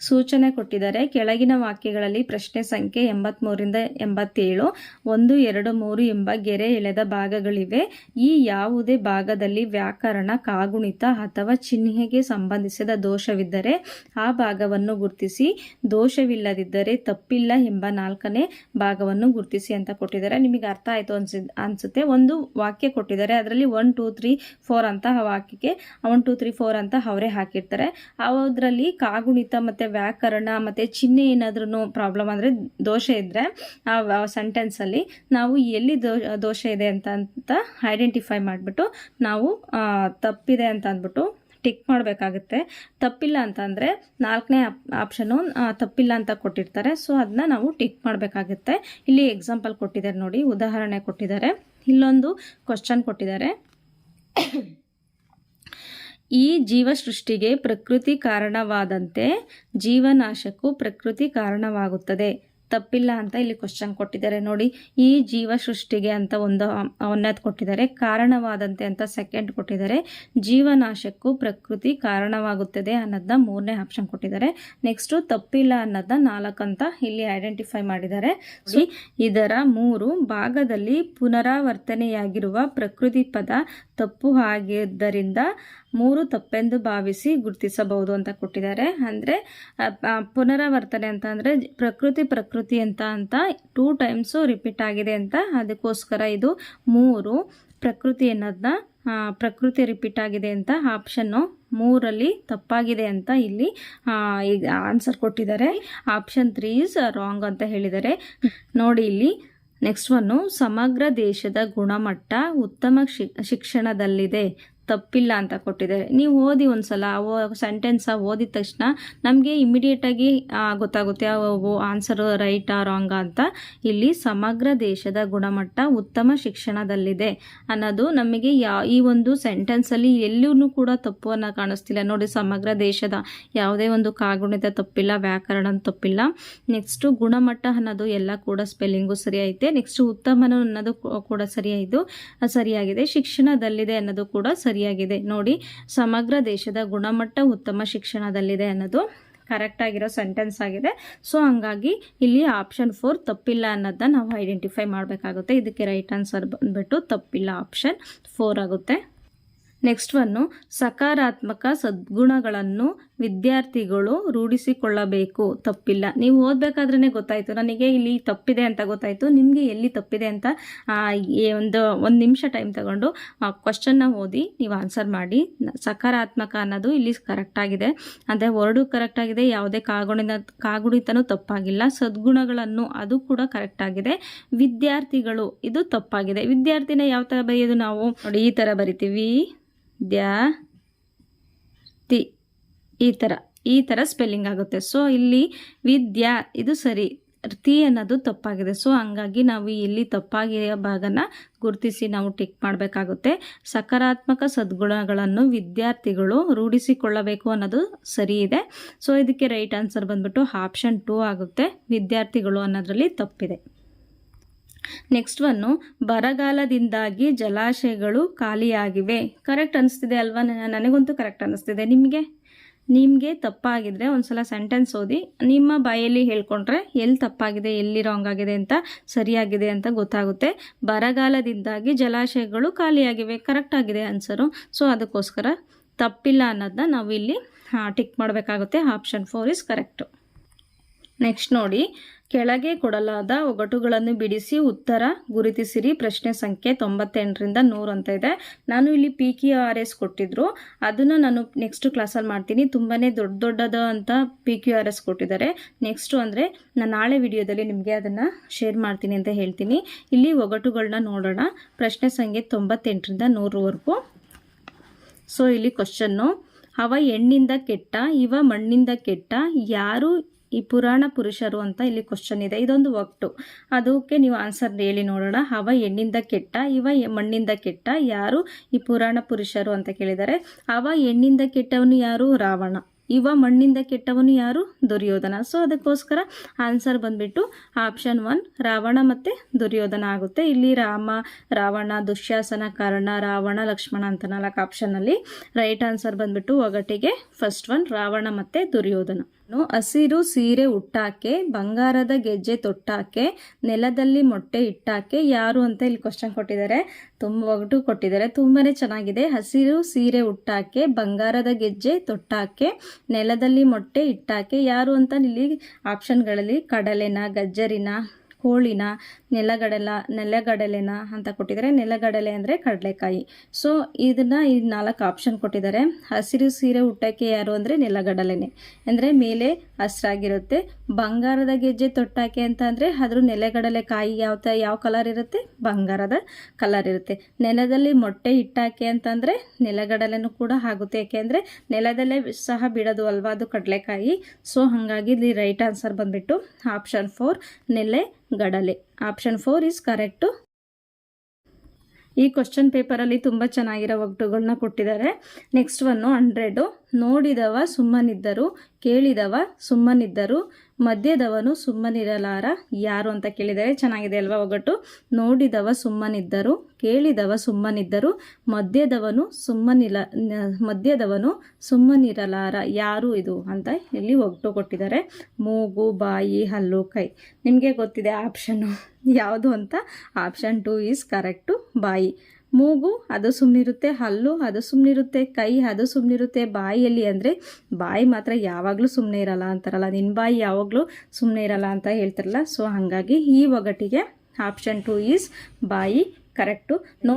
ಸೂಚನೆ ಕೊಟ್ಟಿದ್ದಾರೆ, ಕೆಳಗಿನ ವಾಕ್ಯಗಳಲ್ಲಿ ಪ್ರಶ್ನೆ ಸಂಖ್ಯೆ ಎಂಬತ್ಮೂರಿಂದ ಎಂಬತ್ತೇಳು, ಒಂದು, ಎರಡು, ಮೂರು ಎಂಬ ಗೆರೆ ಎಳೆದ ಭಾಗಗಳಿವೆ. ಈ ಯಾವುದೇ ಭಾಗದಲ್ಲಿ ವ್ಯಾಕರಣ, ಕಾಗುಣಿತ ಅಥವಾ ಚಿಹ್ನೆಗೆ ಸಂಬಂಧಿಸಿದ ದೋಷವಿದ್ದರೆ ಆ ಭಾಗವನ್ನು ಗುರುತಿಸಿ. ದೋಷವಿಲ್ಲದಿದ್ದರೆ ತಪ್ಪಿಲ್ಲ ಎಂಬ ನಾಲ್ಕನೇ ಭಾಗವನ್ನು ಗುರುತಿಸಿ ಅಂತ ಕೊಟ್ಟಿದ್ದಾರೆ. ನಿಮಗೆ ಅರ್ಥ ಆಯಿತು ಅನ್ಸಿ, ಅನ್ಸುತ್ತೆ. ಒಂದು ವಾಕ್ಯ ಕೊಟ್ಟಿದ್ದಾರೆ. ಅದರಲ್ಲಿ ಒನ್ ಟೂ ತ್ರೀ ಫೋರ್ ಅಂತ ವಾಕ್ಯಕ್ಕೆ ಒನ್ ಟು ತ್ರೀ ಫೋರ್ ಅಂತ ಅವರೇ ಹಾಕಿರ್ತಾರೆ. ಅದರಲ್ಲಿ ಕಾಗುಣಿತ ಮತ್ತು ವ್ಯಾಕರಣ ಮತ್ತು ಚಿಹ್ನೆ ಏನಾದ್ರೂ ಪ್ರಾಬ್ಲಮ್ ಅಂದರೆ ದೋಷ ಇದ್ದರೆ ಆ ಸೆಂಟೆನ್ಸಲ್ಲಿ ನಾವು ಎಲ್ಲಿ ದೋಷ ಇದೆ ಅಂತ ಅಂತ ಐಡೆಂಟಿಫೈ ಮಾಡಿಬಿಟ್ಟು ನಾವು ತಪ್ಪಿದೆ ಅಂತ ಅಂದ್ಬಿಟ್ಟು ಟಿಕ್ ಮಾಡಬೇಕಾಗುತ್ತೆ. ತಪ್ಪಿಲ್ಲ ಅಂತಂದರೆ ನಾಲ್ಕನೇ ಆಪ್ಷನು ತಪ್ಪಿಲ್ಲ ಅಂತ ಕೊಟ್ಟಿರ್ತಾರೆ. ಸೊ ಅದನ್ನ ನಾವು ಟಿಕ್ ಮಾಡಬೇಕಾಗುತ್ತೆ. ಇಲ್ಲಿ ಎಕ್ಸಾಂಪಲ್ ಕೊಟ್ಟಿದ್ದಾರೆ ನೋಡಿ, ಉದಾಹರಣೆ ಕೊಟ್ಟಿದ್ದಾರೆ. ಇಲ್ಲೊಂದು ಕ್ವಶನ್ ಕೊಟ್ಟಿದ್ದಾರೆ. ಈ ಜೀವ ಸೃಷ್ಟಿಗೆ ಪ್ರಕೃತಿ ಕಾರಣವಾದಂತೆ ಜೀವನಾಶಕ್ಕೂ ಪ್ರಕೃತಿ ಕಾರಣವಾಗುತ್ತದೆ. ತಪ್ಪಿಲ್ಲ ಅಂತ ಇಲ್ಲಿ ಕ್ವಶನ್ ಕೊಟ್ಟಿದ್ದಾರೆ. ನೋಡಿ ಈ ಜೀವ ಸೃಷ್ಟಿಗೆ ಅಂತ ಒಂದು ಒಂದನೇದು ಕೊಟ್ಟಿದ್ದಾರೆ. ಕಾರಣವಾದಂತೆ ಅಂತ ಸೆಕೆಂಡ್ ಕೊಟ್ಟಿದ್ದಾರೆ. ಜೀವನಾಶಕ್ಕೂ ಪ್ರಕೃತಿ ಕಾರಣವಾಗುತ್ತದೆ ಅನ್ನೋದನ್ನ ಮೂರನೇ ಆಪ್ಷನ್ ಕೊಟ್ಟಿದ್ದಾರೆ. ನೆಕ್ಸ್ಟು ತಪ್ಪಿಲ್ಲ ಅನ್ನೋದನ್ನ ನಾಲ್ಕು ಅಂತ ಇಲ್ಲಿ ಐಡೆಂಟಿಫೈ ಮಾಡಿದ್ದಾರೆ. ಇದರ ಮೂರು ಭಾಗದಲ್ಲಿ ಪುನರಾವರ್ತನೆಯಾಗಿರುವ ಪ್ರಕೃತಿ ಪದ ತಪ್ಪು ಆಗಿದ್ದರಿಂದ ಮೂರು ತಪ್ಪೆಂದು ಭಾವಿಸಿ ಗುರುತಿಸಬಹುದು ಅಂತ ಕೊಟ್ಟಿದ್ದಾರೆ. ಅಂದರೆ ಪುನರಾವರ್ತನೆ ಅಂತ ಅಂದರೆ ಪ್ರಕೃತಿ ಪ್ರಕೃತಿ ಅಂತ ಅಂತ ಟೂ ಟೈಮ್ಸು ರಿಪೀಟ್ ಆಗಿದೆ ಅಂತ ಅದಕ್ಕೋಸ್ಕರ ಇದು ಮೂರು ಪ್ರಕೃತಿ ಅನ್ನೋದನ್ನ ಪ್ರಕೃತಿ ರಿಪೀಟ್ ಆಗಿದೆ ಅಂತ ಆಪ್ಷನ್ನು ಮೂರಲ್ಲಿ ತಪ್ಪಾಗಿದೆ ಅಂತ ಇಲ್ಲಿ ಈಗ ಆನ್ಸರ್ ಕೊಟ್ಟಿದ್ದಾರೆ. ಆಪ್ಷನ್ ತ್ರೀ ಇಸ್ ರಾಂಗ್ ಅಂತ ಹೇಳಿದ್ದಾರೆ. ನೋಡಿ ಇಲ್ಲಿ ನೆಕ್ಸ್ಟ್ ಒನ್ನು ಸಮಗ್ರ ದೇಶದ ಗುಣಮಟ್ಟ ಉತ್ತಮ ಶಿಕ್ಷಣದಲ್ಲಿದೆ. ತಪ್ಪಿಲ್ಲ ಅಂತ ಕೊಟ್ಟಿದ್ದಾರೆ. ನೀವು ಓದಿ ಒಂದ್ಸಲ ಸೆಂಟೆನ್ಸ ಓದಿದ ತಕ್ಷಣ ನಮಗೆ ಇಮಿಡಿಯೇಟಾಗಿ ಗೊತ್ತಾಗುತ್ತೆ ಆನ್ಸರ್ ರೈಟಾ ರಾಂಗಾ ಅಂತ ಇಲ್ಲಿ ಸಮಗ್ರ ದೇಶದ ಗುಣಮಟ್ಟ ಉತ್ತಮ ಶಿಕ್ಷಣದಲ್ಲಿದೆ ಅನ್ನೋದು ನಮಗೆ ಯಾ, ಈ ಒಂದು ಸೆಂಟೆನ್ಸಲ್ಲಿ ಎಲ್ಲೂ ಕೂಡ ತಪ್ಪು ಕಾಣಿಸ್ತಿಲ್ಲ. ನೋಡಿ, ಸಮಗ್ರ ದೇಶದ ಯಾವುದೇ ಒಂದು ಕಾಗುಣಿತ ತಪ್ಪಿಲ್ಲ, ವ್ಯಾಕರಣ ತಪ್ಪಿಲ್ಲ. ನೆಕ್ಸ್ಟು ಗುಣಮಟ್ಟ ಅನ್ನೋದು ಎಲ್ಲ ಕೂಡ ಸ್ಪೆಲ್ಲಿಂಗು ಸರಿ ಐತೆ. ನೆಕ್ಸ್ಟ್ ಉತ್ತಮ ಅನ್ನೋದು ಕೂಡ ಸರಿಯಾಯಿತು ಸರಿಯಾಗಿದೆ. ಶಿಕ್ಷಣದಲ್ಲಿದೆ ಅನ್ನೋದು ಕೂಡ ಸರಿಯಾಗಿದೆ. ನೋಡಿ, ಸಮಗ್ರ ದೇಶದ ಗುಣಮಟ್ಟ ಉತ್ತಮ ಶಿಕ್ಷಣದಲ್ಲಿದೆ ಅನ್ನೋದು ಕರೆಕ್ಟ್ ಆಗಿರೋ ಸೆಂಟೆನ್ಸ್ ಆಗಿದೆ. ಸೊ ಹಂಗಾಗಿ ಇಲ್ಲಿ ಆಪ್ಷನ್ ಫೋರ್ ತಪ್ಪಿಲ್ಲ ಅನ್ನೋದನ್ನ ನಾವು ಐಡೆಂಟಿಫೈ ಮಾಡಬೇಕಾಗುತ್ತೆ. ಇದಕ್ಕೆ ರೈಟ್ ಆನ್ಸರ್ ಬಂದ್ಬಿಟ್ಟು ತಪ್ಪಿಲ್ಲ ಆಪ್ಷನ್ ಫೋರ್ ಆಗುತ್ತೆ. ನೆಕ್ಸ್ಟ್ ಒನ್ನು ಸಕಾರಾತ್ಮಕ ಸದ್ಗುಣಗಳನ್ನು ವಿದ್ಯಾರ್ಥಿಗಳು ರೂಢಿಸಿಕೊಳ್ಳಬೇಕು. ತಪ್ಪಿಲ್ಲ. ನೀವು ಓದಬೇಕಾದ್ರೇ ಗೊತ್ತಾಯಿತು, ನನಗೆ ಇಲ್ಲಿ ತಪ್ಪಿದೆ ಅಂತ ಗೊತ್ತಾಯಿತು, ನಿಮಗೆ ಎಲ್ಲಿ ತಪ್ಪಿದೆ ಅಂತ ಒಂದು ಒಂದು ನಿಮಿಷ ಟೈಮ್ ತಗೊಂಡು, ಆ ಕ್ವಶನ್ನ ಓದಿ, ನೀವು ಆನ್ಸರ್ ಮಾಡಿ. ಸಕಾರಾತ್ಮಕ ಅನ್ನೋದು ಇಲ್ಲಿ ಕರೆಕ್ಟಾಗಿದೆ ಅಂದರೆ ವರ್ಡು ಕರೆಕ್ಟಾಗಿದೆ ಯಾವುದೇ ಕಾಗುಣಿತ, ಕಾಗುಣಿತನೂ ತಪ್ಪಾಗಿಲ್ಲ. ಸದ್ಗುಣಗಳನ್ನು ಅದು ಕೂಡ ಕರೆಕ್ಟಾಗಿದೆ ವಿದ್ಯಾರ್ಥಿಗಳು, ಇದು ತಪ್ಪಾಗಿದೆ. ವಿದ್ಯಾರ್ಥಿನ ಯಾವ ಥರ ಬರೆಯೋದು ನಾವು? ನೋಡಿ, ಈ ಥರ ಬರಿತೀವಿ. ದ್ಯಾ, ತಿ, ಈ ಥರ ಈ ಥರ ಸ್ಪೆಲ್ಲಿಂಗ್ ಆಗುತ್ತೆ. ಸೊ ಇಲ್ಲಿ ವಿದ್ಯಾ, ಇದು ಸರಿ. ತಿ ಅನ್ನೋದು ತಪ್ಪಾಗಿದೆ. ಸೊ ಹಂಗಾಗಿ ನಾವು ಇಲ್ಲಿ ತಪ್ಪಾಗಿರೋ ಭಾಗನ ಗುರುತಿಸಿ ನಾವು ಟಿಕ್ ಮಾಡಬೇಕಾಗುತ್ತೆ. ಸಕಾರಾತ್ಮಕ ಸದ್ಗುಣಗಳನ್ನು ವಿದ್ಯಾರ್ಥಿಗಳು ರೂಢಿಸಿಕೊಳ್ಳಬೇಕು ಅನ್ನೋದು ಸರಿ ಇದೆ. ಸೊ ಇದಕ್ಕೆ ರೈಟ್ ಆನ್ಸರ್ ಬಂದ್ಬಿಟ್ಟು ಆಪ್ಷನ್ ಟೂ ಆಗುತ್ತೆ. ವಿದ್ಯಾರ್ಥಿಗಳು ಅನ್ನೋದರಲ್ಲಿ ತಪ್ಪಿದೆ. ನೆಕ್ಸ್ಟ್ ಒನ್ನು ಬರಗಾಲದಿಂದಾಗಿ ಜಲಾಶಯಗಳು ಖಾಲಿಯಾಗಿವೆ. ಕರೆಕ್ಟ್ ಅನಿಸ್ತಿದೆ ಅಲ್ವಾ? ನನಗಂತೂ ಕರೆಕ್ಟ್ ಅನಿಸ್ತಿದೆ. ನಿಮಗೆ? ನಿಮಗೆ ತಪ್ಪಾಗಿದ್ದರೆ ಒಂದು ಸಲ ಸೆಂಟೆನ್ಸ್ ಓದಿ. ನಿಮ್ಮ ಬಾಯಲ್ಲಿ ಹೇಳ್ಕೊಂಡ್ರೆ ಎಲ್ಲಿ ತಪ್ಪಾಗಿದೆ, ಎಲ್ಲಿ ರಾಂಗ್ ಆಗಿದೆ ಅಂತ ಸರಿಯಾಗಿದೆ ಅಂತ ಗೊತ್ತಾಗುತ್ತೆ. ಬರಗಾಲದಿಂದಾಗಿ ಜಲಾಶಯಗಳು ಖಾಲಿಯಾಗಿವೆ. ಕರೆಕ್ಟ್ ಆಗಿದೆ ಆನ್ಸರು ಸೊ ಅದಕ್ಕೋಸ್ಕರ ತಪ್ಪಿಲ್ಲ ಅನ್ನೋದನ್ನ ನಾವು ಇಲ್ಲಿ ಟಿಕ್ ಮಾಡಬೇಕಾಗುತ್ತೆ. Option four is correct next ನೋಡಿ ಕೆಳಗೆ ಕೊಡಲಾದ ಒಗಟುಗಳನ್ನು ಬಿಡಿಸಿ ಉತ್ತರ ಗುರುತಿಸಿರಿ. ಪ್ರಶ್ನೆ ಸಂಖ್ಯೆ ತೊಂಬತ್ತೆಂಟರಿಂದ ನೂರು ಅಂತ ಇದೆ. ನಾನು ಇಲ್ಲಿ ಪಿ ಕ್ಯೂ ಆರ್ ಎಸ್ ಕೊಟ್ಟಿದ್ರು. ಅದನ್ನು ನಾನು ನೆಕ್ಸ್ಟ್ ಕ್ಲಾಸಲ್ಲಿ ಮಾಡ್ತೀನಿ. ತುಂಬಾ ದೊಡ್ಡ ದೊಡ್ಡದ ಅಂತ ಪಿ ಕ್ಯೂ ಆರ್ ಎಸ್ ಕೊಟ್ಟಿದ್ದಾರೆ. ನೆಕ್ಸ್ಟು ಅಂದರೆ ನಾನು ನಾಳೆ ವಿಡಿಯೋದಲ್ಲಿ ನಿಮಗೆ ಅದನ್ನು ಶೇರ್ ಮಾಡ್ತೀನಿ ಅಂತ ಹೇಳ್ತೀನಿ. ಇಲ್ಲಿ ಒಗಟುಗಳನ್ನ ನೋಡೋಣ. ಪ್ರಶ್ನೆ ಸಂಖ್ಯೆ ತೊಂಬತ್ತೆಂಟರಿಂದ ನೂರವರೆಗೂ. ಸೊ ಇಲ್ಲಿ ಕ್ವಶನ್ನು ಅವ ಹೆಣ್ಣಿಂದ ಕೆಟ್ಟ, ಇವ ಮಣ್ಣಿಂದ ಕೆಟ್ಟ, ಯಾರು ಈ ಪುರಾಣ ಪುರುಷರು ಅಂತ ಇಲ್ಲಿ ಕ್ವಶನ್ ಇದೆ. ಇದೊಂದು ಒಟ್ಟು. ಅದಕ್ಕೆ ನೀವು ಆನ್ಸರ್ ಹೇಳಿ ನೋಡೋಣ. ಅವ ಹೆಣ್ಣಿಂದ ಕೆಟ್ಟ, ಇವ ಮಣ್ಣಿಂದ ಕೆಟ್ಟ, ಯಾರು ಈ ಪುರಾಣ ಪುರುಷರು ಅಂತ ಕೇಳಿದ್ದಾರೆ. ಅವ ಹೆಣ್ಣಿಂದ ಕೆಟ್ಟವನು ಯಾರು? ರಾವಣ. ಇವ ಮಣ್ಣಿಂದ ಕೆಟ್ಟವನು ಯಾರು? ದುರ್ಯೋಧನ. ಸೊ ಅದಕ್ಕೋಸ್ಕರ ಆನ್ಸರ್ ಬಂದ್ಬಿಟ್ಟು ಆಪ್ಷನ್ ಒನ್ ರಾವಣ ಮತ್ತು ದುರ್ಯೋಧನ ಆಗುತ್ತೆ. ಇಲ್ಲಿ ರಾಮ, ರಾವಣ, ದುಶ್ಯಾಸನ ಕರ್ಣ, ರಾವಣ, ಲಕ್ಷ್ಮಣ ಅಂತ ನಾಲ್ಕು ಆಪ್ಷನಲ್ಲಿ ರೈಟ್ ಆನ್ಸರ್ ಬಂದ್ಬಿಟ್ಟು ಒಗಟಿಗೆ ಫಸ್ಟ್ ಒನ್ ರಾವಣ ಮತ್ತು ದುರ್ಯೋಧನ. ಹಸಿರು ಸೀರೆ ಉಟ್ಟಾಕೆ, ಬಂಗಾರದ ಗೆಜ್ಜೆ ತೊಟ್ಟಾಕೆ, ನೆಲದಲ್ಲಿ ಮೊಟ್ಟೆ ಇಟ್ಟಾಕೆ ಯಾರು ಅಂತ ಇಲ್ಲಿ ಕ್ವಶನ್ ಕೊಟ್ಟಿದ್ದಾರೆ. ತುಂಬ ಒಗಟು ಕೊಟ್ಟಿದ್ದಾರೆ. ತುಂಬಾ ಚೆನ್ನಾಗಿದೆ. ಹಸಿರು ಸೀರೆ ಉಟ್ಟಾಕೆ, ಬಂಗಾರದ ಗೆಜ್ಜೆ ತೊಟ್ಟಾಕೆ, ನೆಲದಲ್ಲಿ ಮೊಟ್ಟೆ ಇಟ್ಟಾಕೆ ಯಾರು ಅಂತ ಇಲ್ಲಿ ಆಪ್ಷನ್ಗಳಲ್ಲಿ ಕಡಲೆನ, ಗಜ್ಜರಿನ ಕೋಳಿನ ನೆಲಗಡಲ, ನೆಲಗಡಲೆನ ಅಂತ ಕೊಟ್ಟಿದ್ದಾರೆ. ನೆಲಗಡಲೆ ಅಂದರೆ ಕಡಲೆಕಾಯಿ. ಸೊ ಇದನ್ನು ಈ ನಾಲ್ಕು ಆಪ್ಷನ್ ಕೊಟ್ಟಿದ್ದಾರೆ. ಹಸಿರು ಸೀರೆ ಹುಟ್ಟಕ್ಕೆ ಯಾರು ಅಂದರೆ ನೆಲಗಡಲೆನೆ. ಅಂದರೆ ಮೇಲೆ ಹಸ್ರಾಗಿರುತ್ತೆ ಬಂಗಾರದ ಗೆಜ್ಜೆ ತೊಟ್ಟಾಕೆ ಅಂತ ಅಂದರೆ ಅದ್ರ ನೆಲೆಗಡಲೆ ಕಾಯಿ ಯಾವ ಥರ ಯಾವ ಕಲರ್ ಇರುತ್ತೆ? ಬಂಗಾರದ ಕಲರ್ ಇರುತ್ತೆ. ನೆಲದಲ್ಲಿ ಮೊಟ್ಟೆ ಇಟ್ಟಾಕೆ ಅಂತಂದರೆ ನೆಲಗಡಲೆನೂ ಕೂಡ ಆಗುತ್ತೆ. ಯಾಕೆಂದರೆ ನೆಲದಲ್ಲೇ ಸಹ ಬಿಡೋದು ಅಲ್ವಾ? ಅದು ಕಡಲೆಕಾಯಿ. ಸೊ ಹಾಗಾಗಿ ಇಲ್ಲಿ ರೈಟ್ ಆನ್ಸರ್ ಬಂದುಬಿಟ್ಟು ಆಪ್ಷನ್ ಫೋರ್ ನೆಲೆ ಗಡಲೆ. ಆಪ್ಷನ್ ಫೋರ್ ಈಸ್ ಕರೆಕ್ಟು ಈ ಕ್ವಶನ್ ಪೇಪರಲ್ಲಿ ತುಂಬ ಚೆನ್ನಾಗಿರೋ ಒಗ್ಟುಗಳನ್ನ ಕೊಟ್ಟಿದ್ದಾರೆ. ನೆಕ್ಸ್ಟ್ ಒನ್ನು ಹಂಡ್ರೆಡು ನೋಡಿದವ ಸುಮ್ಮನಿದ್ದರು, ಕೇಳಿದವ ಸುಮ್ಮನಿದ್ದರು. ಮಧ್ಯದವನು ಸುಮ್ಮನಿರಲಾರ? ಯಾರು ಅಂತ ಕೇಳಿದರೆ ಚೆನ್ನಾಗಿದೆ ಅಲ್ವಾ ಒಗಟು ನೋಡಿದವ ಸುಮ್ಮನಿದ್ದರು, ಕೇಳಿದವ ಸುಮ್ಮನಿದ್ದರು, ಮಧ್ಯದವನು ಸುಮ್ಮನಿಲ, ಮಧ್ಯದವನು ಸುಮ್ಮನಿರಲಾರ? ಯಾರು ಇದು ಅಂತ ಇಲ್ಲಿ ಒಗಟು ಕೊಟ್ಟಿದ್ದಾರೆ. ಮೂಗು, ಬಾಯಿ, ಹಲ್ಲು, ಕೈ. ನಿಮಗೆ ಗೊತ್ತಿದೆ ಆಪ್ಷನ್ನು. ಯಾವುದು ಅಂತ? ಆಪ್ಷನ್ ಟು ಈಸ್ ಕರೆಕ್ಟು, ಬಾಯಿ. ಮೂಗು, ಅದು ಸುಮ್ಮನಿರುತ್ತೆ ಹಲ್ಲು, ಅದು ಸುಮ್ಮನಿರುತ್ತೆ ಕೈ, ಅದು ಸುಮ್ಮನಿರುತ್ತೆ ಬಾಯಿಯಲ್ಲಿ ಅಂದರೆ ಬಾಯಿ ಮಾತ್ರ ಯಾವಾಗಲೂ ಸುಮ್ಮನೆ ಇರಲ್ಲ ಅಂತಾರಲ್ಲ. ನಿನ್ನ ಬಾಯಿ ಯಾವಾಗಲೂ ಸುಮ್ಮನೆ ಇರಲ್ಲ ಅಂತ ಹೇಳ್ತಾರಲ್ಲ. ಸೊ ಹಾಗಾಗಿ ಈ ಒಗಟಿಗೆ ಆಪ್ಷನ್ ಟು ಈಸ್ ಬಾಯಿ ಕರೆಕ್ಟು.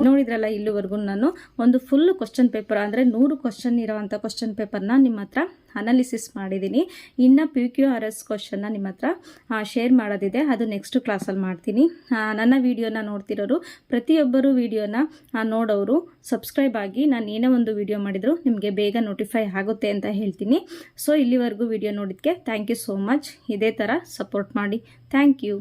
ನೋಡಿದ್ರಲ್ಲ ಇಲ್ಲಿವರೆಗೂ ನಾನು ಒಂದು ಫುಲ್ ಕ್ವಶನ್ ಪೇಪರ್ ಅಂದರೆ ನೂರು ಕ್ವಶನ್ ಇರೋವಂಥ ಕ್ವಶನ್ ಪೇಪರ್ನ ನಿಮ್ಮ ಹತ್ರ ಅನಾಲಿಸಿಸ್ ಮಾಡಿದ್ದೀನಿ. ಇನ್ನು ಪಿ ಕ್ಯೂ ಆರ್ ಎಸ್ ಕ್ವಶನ್ನ ನಿಮ್ಮ ಹತ್ರ ಶೇರ್ ಮಾಡೋದಿದೆ. ಅದು ನೆಕ್ಸ್ಟ್ ಕ್ಲಾಸಲ್ಲಿ ಮಾಡ್ತೀನಿ. ನನ್ನ ವಿಡಿಯೋನ ನೋಡ್ತಿರೋರು, ಪ್ರತಿಯೊಬ್ಬರು ವಿಡಿಯೋನ ನೋಡೋರು ಸಬ್ಸ್ಕ್ರೈಬ್ ಆಗಿ ನಾನು ಏನೋ ಒಂದು ವಿಡಿಯೋ ಮಾಡಿದರೂ ನಿಮಗೆ ಬೇಗ ನೋಟಿಫೈ ಆಗುತ್ತೆ ಅಂತ ಹೇಳ್ತೀನಿ. ಸೊ ಇಲ್ಲಿವರೆಗೂ ವಿಡಿಯೋ ನೋಡಿದ್ದಕ್ಕೆ ಥ್ಯಾಂಕ್ ಯು ಸೋ ಮಚ್ ಇದೇ ಥರ ಸಪೋರ್ಟ್ ಮಾಡಿ. Thank you